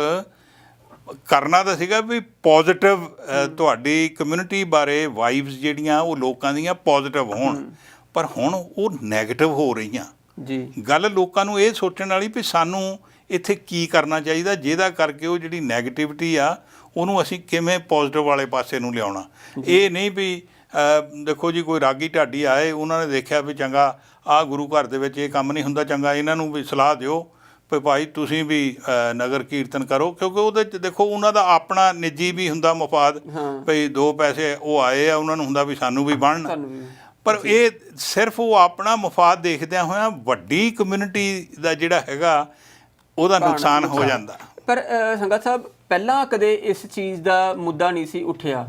ਕਰਨਾ ਤਾਂ ਸੀਗਾ ਵੀ ਪੋਜ਼ਿਟਿਵ ਤੁਹਾਡੀ ਕਮਿਊਨਿਟੀ ਬਾਰੇ ਵਾਈਬਸ ਜਿਹੜੀਆਂ ਉਹ ਲੋਕਾਂ ਦੀਆਂ ਪੋਜ਼ਿਟਿਵ ਹੋਣ। ਪਰ ਹੁਣ ਉਹ 네ਗੇਟਿਵ ਹੋ ਰਹੀਆਂ। ਜੀ। ਗੱਲ ਲੋਕਾਂ ਨੂੰ ਇਹ ਸੋਚਣ ਵਾਲੀ ਵੀ ਸਾਨੂੰ ਇੱਥੇ ਕੀ ਕਰਨਾ ਚਾਹੀਦਾ ਜਿਹਦਾ ਕਰਕੇ ਉਹ ਜਿਹੜੀ 네ਗੇਟਿਵਿਟੀ ਆ ਉਹਨੂੰ ਅਸੀਂ ਕਿਵੇਂ ਪੋਜ਼ਿਟਿਵ ਵਾਲੇ ਪਾਸੇ ਨੂੰ ਲਿਆਉਣਾ। ਇਹ ਨਹੀਂ ਵੀ ਦੇਖੋ ਜੀ ਕੋਈ ਰਾਗੀ ਢਾਡੀ ਆਏ ਉਹਨਾਂ ਨੇ ਦੇਖਿਆ ਵੀ ਚੰਗਾ ਆ ਗੁਰੂ ਘਰ ਦੇ ਵਿੱਚ ਇਹ ਕੰਮ ਨਹੀਂ ਹੁੰਦਾ ਚੰਗਾ ਇਹਨਾਂ ਨੂੰ ਵੀ ਸਲਾਹ ਦਿਓ ਵੀ ਭਾਈ ਤੁਸੀਂ ਵੀ ਨਗਰ ਕੀਰਤਨ ਕਰੋ ਕਿਉਂਕਿ ਉਹਦੇ ਚ ਦੇਖੋ ਉਹਨਾਂ ਦਾ ਆਪਣਾ ਨਿੱਜੀ ਵੀ ਹੁੰਦਾ ਮਫਾਦ। ਭਈ ਦੋ ਪੈਸੇ ਉਹ ਆਏ ਆ ਉਹਨਾਂ ਨੂੰ ਹੁੰਦਾ ਵੀ ਸਾਨੂੰ ਵੀ ਬਣਨ। ਪਰ ਇਹ ਸਿਰਫ ਉਹ ਆਪਣਾ ਮਫਾਦ ਦੇਖਦਿਆਂ ਹੋਇਆਂ ਵੱਡੀ ਕਮਿਊਨਿਟੀ ਦਾ ਜਿਹੜਾ ਹੈਗਾ ਉਹਦਾ ਨੁਕਸਾਨ ਹੋ ਜਾਂਦਾ। ਪਰ ਸੰਗਤ ਸਾਹਿਬ ਪਹਿਲਾਂ ਕਦੇ ਇਸ ਚੀਜ਼ ਦਾ ਮੁੱਦਾ ਨਹੀਂ ਸੀ ਉੱਠਿਆ।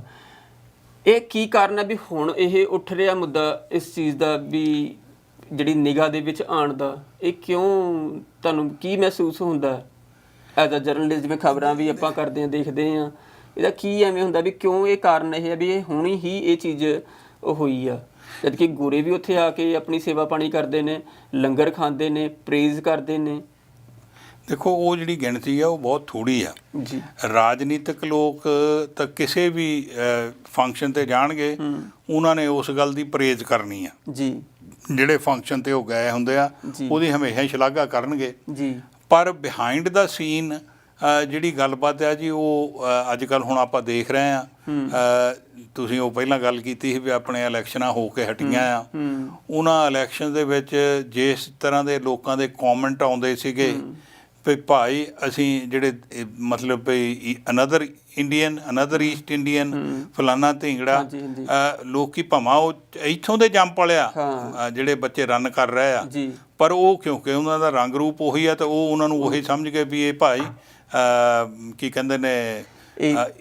ਇਹ ਕੀ ਕਾਰਨ ਹੈ ਵੀ ਹੁਣ ਇਹ ਉੱਠ ਰਿਹਾ ਮੁੱਦਾ ਇਸ ਚੀਜ਼ ਦਾ ਵੀ ਜਿਹੜੀ ਨਿਗਾਹ ਦੇ ਵਿੱਚ ਆਉਣ ਦਾ ਇਹ ਕਿਉਂ ਤੁਹਾਨੂੰ ਕੀ ਮਹਿਸੂਸ ਹੁੰਦਾ? ਐਜ਼ ਅ ਜਰਨਲਿਸਟ ਜਿਵੇਂ ਖਬਰਾਂ ਵੀ ਆਪਾਂ ਕਰਦੇ ਹਾਂ ਦੇਖਦੇ ਹਾਂ ਇਹਦਾ ਕੀ ਐਵੇਂ ਹੁੰਦਾ ਵੀ ਕਿਉਂ ਇਹ ਕਾਰਨ ਇਹ ਹੈ ਵੀ ਇਹ ਹੁਣੀ ਹੀ ਇਹ ਚੀਜ਼ ਹੋਈ ਆ? ਜਦ ਕਿ ਗੋਰੇ ਵੀ ਉੱਥੇ ਆ ਕੇ ਆਪਣੀ ਸੇਵਾ ਪਾਣੀ ਕਰਦੇ ਨੇ ਲੰਗਰ ਖਾਂਦੇ ਨੇ ਪ੍ਰੇਜ਼ ਕਰਦੇ ਨੇ। ਦੇਖੋ ਉਹ ਜਿਹੜੀ ਗਿਣਤੀ ਆ ਉਹ ਬਹੁਤ ਥੋੜੀ ਆ। ਜੀ। ਰਾਜਨੀਤਿਕ ਲੋਕ ਤਾਂ ਕਿਸੇ ਵੀ ਫੰਕਸ਼ਨ ਤੇ ਜਾਣਗੇ ਉਹਨਾਂ ਨੇ ਉਸ ਗੱਲ ਦੀ ਪ੍ਰੇਜ਼ ਕਰਨੀ ਆ। ਜੀ। ਜਿਹੜੇ ਫੰਕਸ਼ਨ ਤੇ ਉਹ ਗਏ ਹੁੰਦੇ ਆ। ਉਹਦੀ ਹਮੇਸ਼ਾ ਹੀ ਸ਼ਲਾਘਾ ਕਰਨਗੇ। ਜੀ। ਪਰ ਬਿਹਾਈਂਡ ਦਾ ਸੀਨ ਜਿਹੜੀ ਗੱਲਬਾਤ ਆ ਜੀ ਉਹ ਅੱਜ ਕੱਲ ਹੁਣ ਆਪਾਂ ਦੇਖ ਰਹੇ ਆ। ਤੁਸੀਂ ਉਹ ਪਹਿਲਾਂ ਗੱਲ ਕੀਤੀ ਸੀ ਵੀ ਆਪਣੇ ਇਲੈਕਸ਼ਨਾਂ ਹੋ ਕੇ ਹਟੀਆਂ ਆ। ਉਹਨਾਂ ਇਲੈਕਸ਼ਨ ਦੇ ਵਿੱਚ ਜਿਸ ਤਰ੍ਹਾਂ ਦੇ ਲੋਕਾਂ ਦੇ ਕਮੈਂਟ ਆਉਂਦੇ ਸੀਗੇ ਵੀ ਭਾਈ ਅਸੀਂ ਜਿਹੜੇ ਮਤਲਬ ਵੀ another Indian another East Indian ਫਲਾਨਾ ਢਿੰਗੜਾ। ਲੋਕੀ ਭਮਾ ਉਹ ਇੱਥੋਂ ਦੇ ਹਾਂ। ਅ, ਜਿਹੜੇ ਬੱਚੇ ਰਨ ਕਰ ਰਹੇ ਆ। ਪਰ ਉਹ ਕਿਉਂਕਿ ਉਹਨਾਂ ਦਾ ਰੰਗ ਰੂਪ ਉਹੀ ਆ ਤਾਂ ਉਹ ਉਹਨਾਂ ਨੂੰ ਉਹੀ ਸਮਝ ਗਏ ਵੀ ਇਹ ਭਾਈ ਕੀ ਕਹਿੰਦੇ ਨੇ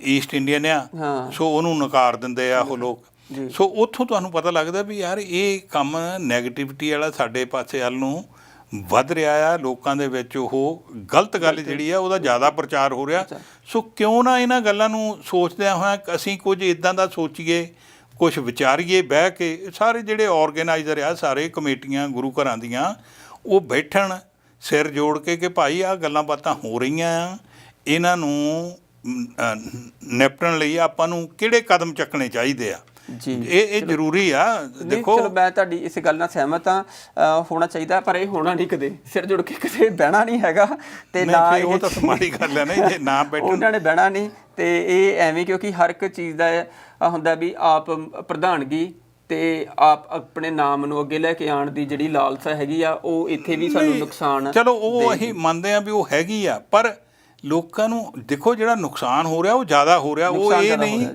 ਈਸਟ ਇੰਡੀਅਨ ਆ। ਸੋ ਉਹਨੂੰ ਨਕਾਰ ਦਿੰਦੇ ਆ ਉਹ ਲੋਕ। ਸੋ ਉੱਥੋਂ ਤੁਹਾਨੂੰ ਪਤਾ ਲੱਗਦਾ ਵੀ ਯਾਰ ਇਹ ਕੰਮ 네ਗੇਟਿਵਿਟੀ ਵਾਲਾ ਸਾਡੇ ਪਾਸੇ ਵੱਲ ਨੂੰ ਵੱਧ ਰਿਹਾ ਆ ਲੋਕਾਂ ਦੇ ਵਿੱਚ ਉਹ ਗਲਤ ਗੱਲ ਜਿਹੜੀ ਆ ਉਹਦਾ ਜ਼ਿਆਦਾ ਪ੍ਰਚਾਰ ਹੋ ਰਿਹਾ। ਸੋ ਕਿਉਂ ਨਾ ਇਹਨਾਂ ਗੱਲਾਂ ਨੂੰ ਸੋਚਦਿਆਂ ਹੋਇਆਂ ਅਸੀਂ ਕੁਝ ਇਦਾਂ ਦਾ ਸੋਚੀਏ ਕੁਝ ਵਿਚਾਰੀਏ ਬਹਿ ਕੇ ਸਾਰੇ ਜਿਹੜੇ ਆਰਗੇਨਾਈਜ਼ਰ ਆ ਸਾਰੇ ਕਮੇਟੀਆਂ ਗੁਰੂ ਘਰਾਂ ਦੀਆਂ ਉਹ ਬੈਠਣ ਸਿਰ ਜੋੜ ਕੇ ਕਿ ਭਾਈ ਆ ਗੱਲਾਂ ਬਾਤਾਂ ਹੋ ਰਹੀਆਂ ਆ ਇਹਨਾਂ ਨੂੰ ਨਿਪਟਣ ਲਈ ਆਪਾਂ ਨੂੰ ਕਿਹੜੇ ਕਦਮ ਚੱਕਣੇ ਚਾਹੀਦੇ ਆ? ਜੀ ਇਹ ਇਹ ਜ਼ਰੂਰੀ ਆ। ਦੇਖੋ। ਚਲੋ ਮੈਂ ਤੁਹਾਡੀ ਇਸ ਗੱਲ ਨਾਲ ਸਹਿਮਤ ਅ, ਹੋਣਾ ਚਾਹੀਦਾ ਪਰ ਇਹ ਹੋਣਾ ਨਹੀਂ ਕਦੇ। ਸਿਰ ਜੁੜ ਕੇ ਕਦੇ ਬਹਿਣਾ ਨਹੀਂ ਹੈਗਾ। ਤੇ ਨਾ ਉਹ ਤਾਂ ਮਾੜੀ ਗੱਲ ਹੈ ਨਾ, ਜੇ ਨਾ (laughs) ਬੈਠਣ- ਉਹਨਾਂ ਨੇ ਬਹਿਣਾ ਨਹੀਂ। ਤੇ ਇਹ ਐਵੇਂ ਕਿਉਂਕਿ ਹਰ ਇੱਕ ਚੀਜ਼ ਦਾ ਹੁੰਦਾ ਵੀ ਆਪ ਪ੍ਰਧਾਨਗੀ ਤੇ ਆਪ ਆਪਣੇ ਨਾਮ ਨੂੰ ਅੱਗੇ ਲੈ ਕੇ ਆਉਣ ਦੀ ਜਿਹੜੀ ਲਾਲਸਾ ਹੈਗੀ ਆ ਉਹ ਇੱਥੇ ਵੀ ਸਾਨੂੰ ਨੁਕਸਾਨ ਚਲੋ ਉਹ ਅਸੀਂ ਮੰਨਦੇ ਆ ਵੀ ਉਹ ਹੈਗੀ ਆ ਪਰ ਲੋਕਾਂ ਨੂੰ ਦੇਖੋ ਜਿਹੜਾ ਨੁਕਸਾਨ ਹੋ ਰਿਹਾ ਉਹ ਜ਼ਿਆਦਾ ਹੋ ਰਿਹਾ ਉਹ ਇਹ ਨਹੀਂ।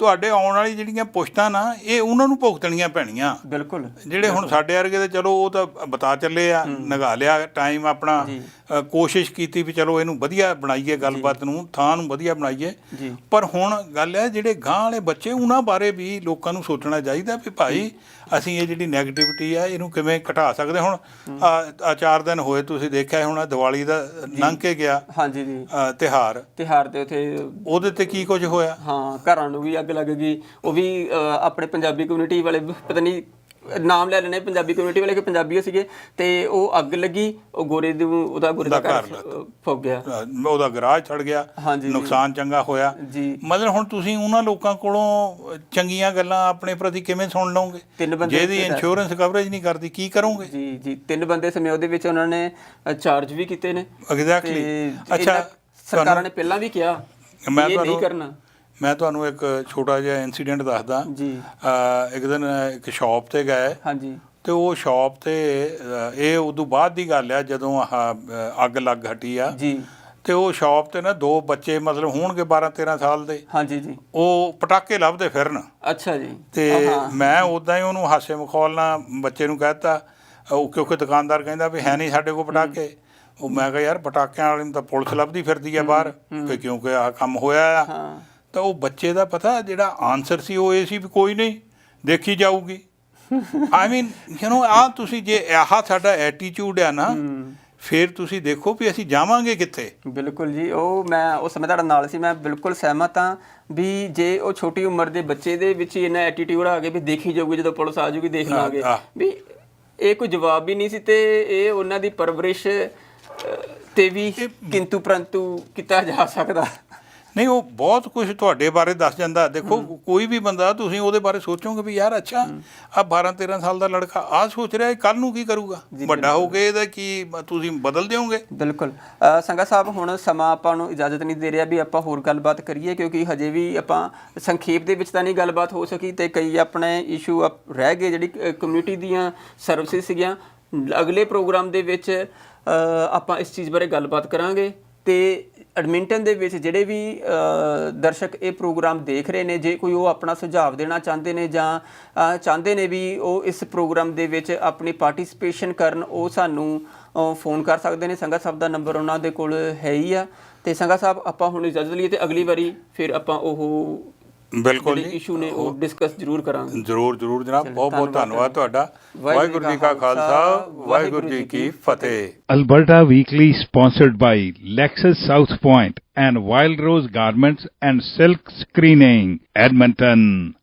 ਤੁਹਾਡੇ ਆਉਣ ਵਾਲੀ ਜਿਹੜੀਆਂ ਪੁਸ਼ਤਾਂ ਨਾ ਇਹ ਉਹਨਾਂ ਨੂੰ ਭੁਗਤਣੀਆਂ ਪੈਣੀਆਂ। ਬਿਲਕੁਲ। ਜਿਹੜੇ ਹੁਣ ਸਾਡੇ ਵਰਗੇ ਤੇ ਚਲੋ ਉਹ ਤਾਂ ਬਤਾ ਚੱਲੇ ਆ ਨਗਾ ਲਿਆ ਟਾਈਮ ਆਪਣਾ। ਕੋਸ਼ਿਸ਼ ਕੀਤੀ ਵੀ ਚਲੋ ਇਹਨੂੰ ਵਧੀਆ ਬਣਾਈਏ ਗੱਲਬਾਤ ਨੂੰ ਥਾਂ ਨੂੰ ਵਧੀਆ ਬਣਾਈਏ। ਪਰ ਹੁਣ ਗੱਲ ਹੈ ਜਿਹੜੇ ਗਾਂ ਵਾਲੇ ਬੱਚੇ ਉਹਨਾਂ ਬਾਰੇ ਵੀ ਲੋਕਾਂ ਨੂੰ ਸੋਚਣਾ ਚਾਹੀਦਾ ਵੀ ਭਾਈ ਅਸੀਂ ਇਹ ਜਿਹੜੀ 네ਗੇਟਿਵਿਟੀ ਆ ਇਹਨੂੰ ਕਿਵੇਂ ਘਟਾ ਸਕਦੇ? ਹੁਣ ਆ- ਚਾਰ ਦਿਨ ਹੋਏ ਤੁਸੀਂ ਦੇਖਿਆ ਹੋਣਾ ਦੀਵਾਲੀ ਦਾ ਲੰਘ ਕੇ ਗਿਆ ਹਾਂਜੀ ਜੀ। ਅ, ਤਿਉਹਾਰ। ਤਿਹਾਰ ਦੇ ਉਥੇ ਉਹਦੇ ਤੇ ਕੀ ਕੁਝ ਹੋਇਆ? ਹਾਂ ਘਰਾਂ ਨੂੰ ਵੀ ਅੱਗ ਲੱਗ ਗਈ ਉਹ ਵੀ ਆਪਣੇ ਪੰਜਾਬੀ ਕਮਿਊਨਿਟੀ ਵਾਲੇ ਪਤਾ ਨਹੀਂ ਨਾਮ ਲੈ ਲੈਣੇ ਪੰਜਾਬੀ ਕਮਿਊਨਿਟੀ ਵਾਲੇ ਕਿ ਪੰਜਾਬੀ ਸੀਗੇ ਤੇ ਉਹ ਅੱਗ ਲੱਗੀ ਉਹ ਗੋਰੇ ਦੇ ਉਹਦਾ ਗੋਰੇ ਦਾ ਘਰ ਫੁੱਕ ਗਿਆ। ਅ, ਉਹਦਾ ਗਰਾਜ ਛੜ ਗਿਆ ਹਾਂਜੀ। ਜੀ। ਨੁਕਸਾਨ ਚੰਗਾ ਹੋਇਆ। ਜੀ। ਮਤਲਬ ਹੁਣ ਤੁਸੀਂ ਉਹਨਾਂ ਲੋਕਾਂ ਕੋਲੋਂ ਚੰਗੀਆਂ ਗੱਲਾਂ ਆਪਣੇ ਪ੍ਰਤੀ ਕਿਵੇਂ ਸੁਣ ਲਓਗੇ? ਤਿੰਨ ਬੰਦੇ ਜਿਹਦੀ ਉੱਤੇ ਇੰਸ਼ੋਰੈਂਸ ਕਵਰੇਜ ਨਹੀਂ ਕਰਦੀ ਕੀ ਕਰੋਗੇ? ਜੀ ਜੀ ਤਿੰਨ ਬੰਦੇ ਸਮੇਂ ਉਹਦੇ ਵਿੱਚ ਉਹਨਾਂ ਨੇ ਚਾਰਜ ਵੀ ਕੀਤੇ ਨੇ। ਐਗਜ਼ੈਕਟਲੀ ਤੇ ਅੱਛਾ ਸਰਕਾਰਾਂ ਨੇ ਪਹਿਲਾਂ ਵੀ ਕਿਹਾ ਮੈਂ ਇਹ ਨਹੀਂ ਕਰਨਾ। ਮੈਂ ਤੁਹਾਨੂੰ ਇੱਕ ਛੋਟਾ ਜਿਹਾ ਇਨਸੀਡੈਂਟ ਦੱਸਦਾ। ਜੀ। ਇੱਕ ਦਿਨ ਇੱਕ ਸ਼ਾਪ ਤੇ ਗਏ। ਹਾਂਜੀ। ਤੇ ਉਹ ਸ਼ਾਪ ਤੇ ਇਹ ਉਦੋਂ ਬਾਅਦ ਦੀ ਗੱਲ ਆ ਜਦੋਂ ਆਹ ਅੱਗ ਲੱਗ ਹਟੀ ਆ। ਜੀ। ਤੇ ਉਹ ਸ਼ਾਪ ਤੇ ਨਾ ਦੋ ਬੱਚੇ ਮਤਲਬ ਹੋਣਗੇ 12 13 ਸਾਲ ਦੇ। ਹਾਂਜੀ ਜੀ। ਉਹ ਪਟਾਕੇ ਲੱਭਦੇ ਫਿਰਨ। ਅੱਛਾ ਜੀ। ਤੇ ਮੈਂ ਉਦਾਂ ਹੀ ਉਹਨੂੰ ਹਾਸੇ ਮਖੌਲ ਨਾਲ ਬੱਚੇ ਨੂੰ ਕਹਿਤਾ। ਉਹ ਕਿਉਂਕਿ ਦੁਕਾਨਦਾਰ ਕਹਿੰਦਾ ਵੀ ਹੈ ਨਹੀਂ ਸਾਡੇ ਕੋਲ ਪਟਾਕੇ। ਉਹ ਮੈਂ ਕਿਹਾ ਯਾਰ ਪਟਾਕਿਆਂ ਵਾਲੇ ਨੂੰ ਤਾਂ ਪੁਲਿਸ ਲੱਭਦੀ ਫਿਰਦੀ ਆ ਬਾਹਰ। ਵੀ ਕਿਉਂਕਿ ਆਹ ਕੰਮ ਹੋਇਆ ਆ। ਹਾਂ। ਤਾਂ ਉਹ ਬੱਚੇ ਦਾ ਪਤਾ ਜਿਹੜਾ ਆਨਸਰ ਸੀ ਉਹ ਇਹ ਸੀ ਵੀ ਕੋਈ ਨਹੀਂ ਦੇਖੀ ਜਾਊਗੀ। ਆਈ ਮੀਨ ਯੂ نو ਆ ਤੁਸੀਂ ਜੇ ਆਹ ਸਾਡਾ ਐਟੀਟਿਊਡ ਆ ਨਾ ਫਿਰ ਤੁਸੀਂ ਦੇਖੋ ਵੀ ਅਸੀਂ ਜਾਵਾਂਗੇ ਕਿੱਥੇ। ਬਿਲਕੁਲ ਜੀ ਉਹ ਮੈਂ ਉਸ ਸਮੇਂ ਤੁਹਾਡਾ ਨਾਲ ਸੀ ਮੈਂ ਬਿਲਕੁਲ ਸਹਿਮਤ ਹਾਂ ਵੀ ਜੇ ਉਹ ਛੋਟੀ ਉਮਰ ਦੇ ਬੱਚੇ ਦੇ ਵਿੱਚ ਇੰਨਾ ਐਟੀਟਿਊਡ ਆ ਗਿਆ ਵੀ ਦੇਖੀ ਜਾਊਗੀ ਜਦੋਂ ਪੁਲਿਸ ਆ ਜਾਊਗੀ ਦੇਖ ਲਾਂਗੇ। ਵੀ ਇਹ ਕੋਈ ਜਵਾਬ ਵੀ ਨਹੀਂ ਸੀ ਤੇ ਇਹ ਉਹਨਾਂ ਦੀ ਪਰਵਰਿਸ਼ ਤੇ ਵੀ ਕਿੰਤੂ ਪਰੰਤੂ ਕੀਤਾ ਜਾ ਸਕਦਾ। ਨਹੀਂ ਉਹ ਬਹੁਤ ਕੁਝ ਤੁਹਾਡੇ ਬਾਰੇ ਦੱਸ ਜਾਂਦਾ। ਦੇਖੋ ਕੋਈ ਵੀ ਬੰਦਾ ਤੁਸੀਂ ਉਹਦੇ ਬਾਰੇ ਸੋਚੋਗੇ ਵੀ ਯਾਰ ਅੱਛਾ ਆ 12 13 ਸਾਲ ਦਾ ਲੜਕਾ ਆ ਸੋਚ ਰਿਹਾ ਕੱਲ ਨੂੰ ਕੀ ਕਰੂਗਾ? ਵੱਡਾ ਹੋ ਕੇ ਇਹਦਾ ਕੀ ਤੁਸੀਂ ਬਦਲ ਦਿਓਗੇ? ਬਿਲਕੁਲ। ਸੰਗਾ ਸਾਹਿਬ ਹੁਣ ਸਮਾਂ ਆਪਾਂ ਨੂੰ ਇਜਾਜ਼ਤ ਨਹੀਂ ਦੇ ਰਿਹਾ ਵੀ ਆਪਾਂ ਹੋਰ ਗੱਲਬਾਤ ਕਰੀਏ ਕਿਉਂਕਿ ਹਜੇ ਵੀ ਆਪਾਂ ਸੰਖੇਪ ਦੇ ਵਿੱਚ ਤਾਂ ਨਹੀਂ ਗੱਲਬਾਤ ਹੋ ਸਕੀ ਤੇ ਕਈ ਆਪਣੇ ਇਸ਼ੂ ਰਹਿ ਗਏ ਜਿਹੜੀ ਕਮਿਊਨਿਟੀ ਦੀਆਂ ਸਰਵਿਸਿਜ਼ ਸੀਗੀਆਂ। ਅਗਲੇ ਪ੍ਰੋਗਰਾਮ ਦੇ ਵਿੱਚ ਆਪਾਂ ਇਸ ਚੀਜ਼ ਬਾਰੇ ਗੱਲਬਾਤ ਕਰਾਂਗੇ ਤੇ ਐਡਮਿੰਟਨ ਦੇ ਵਿੱਚ ਜਿਹੜੇ ਵੀ ਦਰਸ਼ਕ ਇਹ ਪ੍ਰੋਗਰਾਮ ਦੇਖ ਰਹੇ ਨੇ, ਜੇ ਕੋਈ ਉਹ ਆਪਣਾ ਸੁਝਾਅ ਦੇਣਾ ਚਾਹੁੰਦੇ ਨੇ ਜਾਂ ਚਾਹੁੰਦੇ ਨੇ ਵੀ ਉਹ ਇਸ ਪ੍ਰੋਗਰਾਮ ਦੇ ਵਿੱਚ ਆਪਣੀ ਪਾਰਟਿਸਿਪੇਸ਼ਨ ਕਰਨ, ਉਹ ਸਾਨੂੰ ਫੋਨ ਕਰ ਸਕਦੇ ਨੇ। ਸੰਗਾ ਸਾਹਿਬ ਦਾ ਨੰਬਰ ਉਹਨਾਂ ਦੇ ਕੋਲ ਹੈ ਹੀ ਆ। ਤੇ ਸੰਗਾ ਸਾਹਿਬ, ਆਪਾਂ ਹੁਣ ਇਜਾਜ਼ਤ ਲਈਏ ਤੇ ਅਗਲੀ ਵਾਰੀ ਫਿਰ ਆਪਾਂ ਉਹ ਬਿਲਕੁਲ ਜੀ ਇਸ਼ੂ ਨੇ ਉਹ ਡਿਸਕਸ ਜ਼ਰੂਰ ਕਰਾਂਗੇ ਜਰੂਰ ਜਰੂਰ ਜਨਾਬ ਬਹੁਤ ਬਹੁਤ ਧੰਨਵਾਦ ਤੁਹਾਡਾ ਵਾਹਿਗੁਰੂ ਜੀ ਕਾ ਖਾਲਸਾ ਵਾਹਿਗੁਰੂ ਜੀ ਕੀ ਫਤਿਹ Alberta Weekly sponsored by Lexus South Point and Wild Rose Garments and Silk Screening, Edmonton.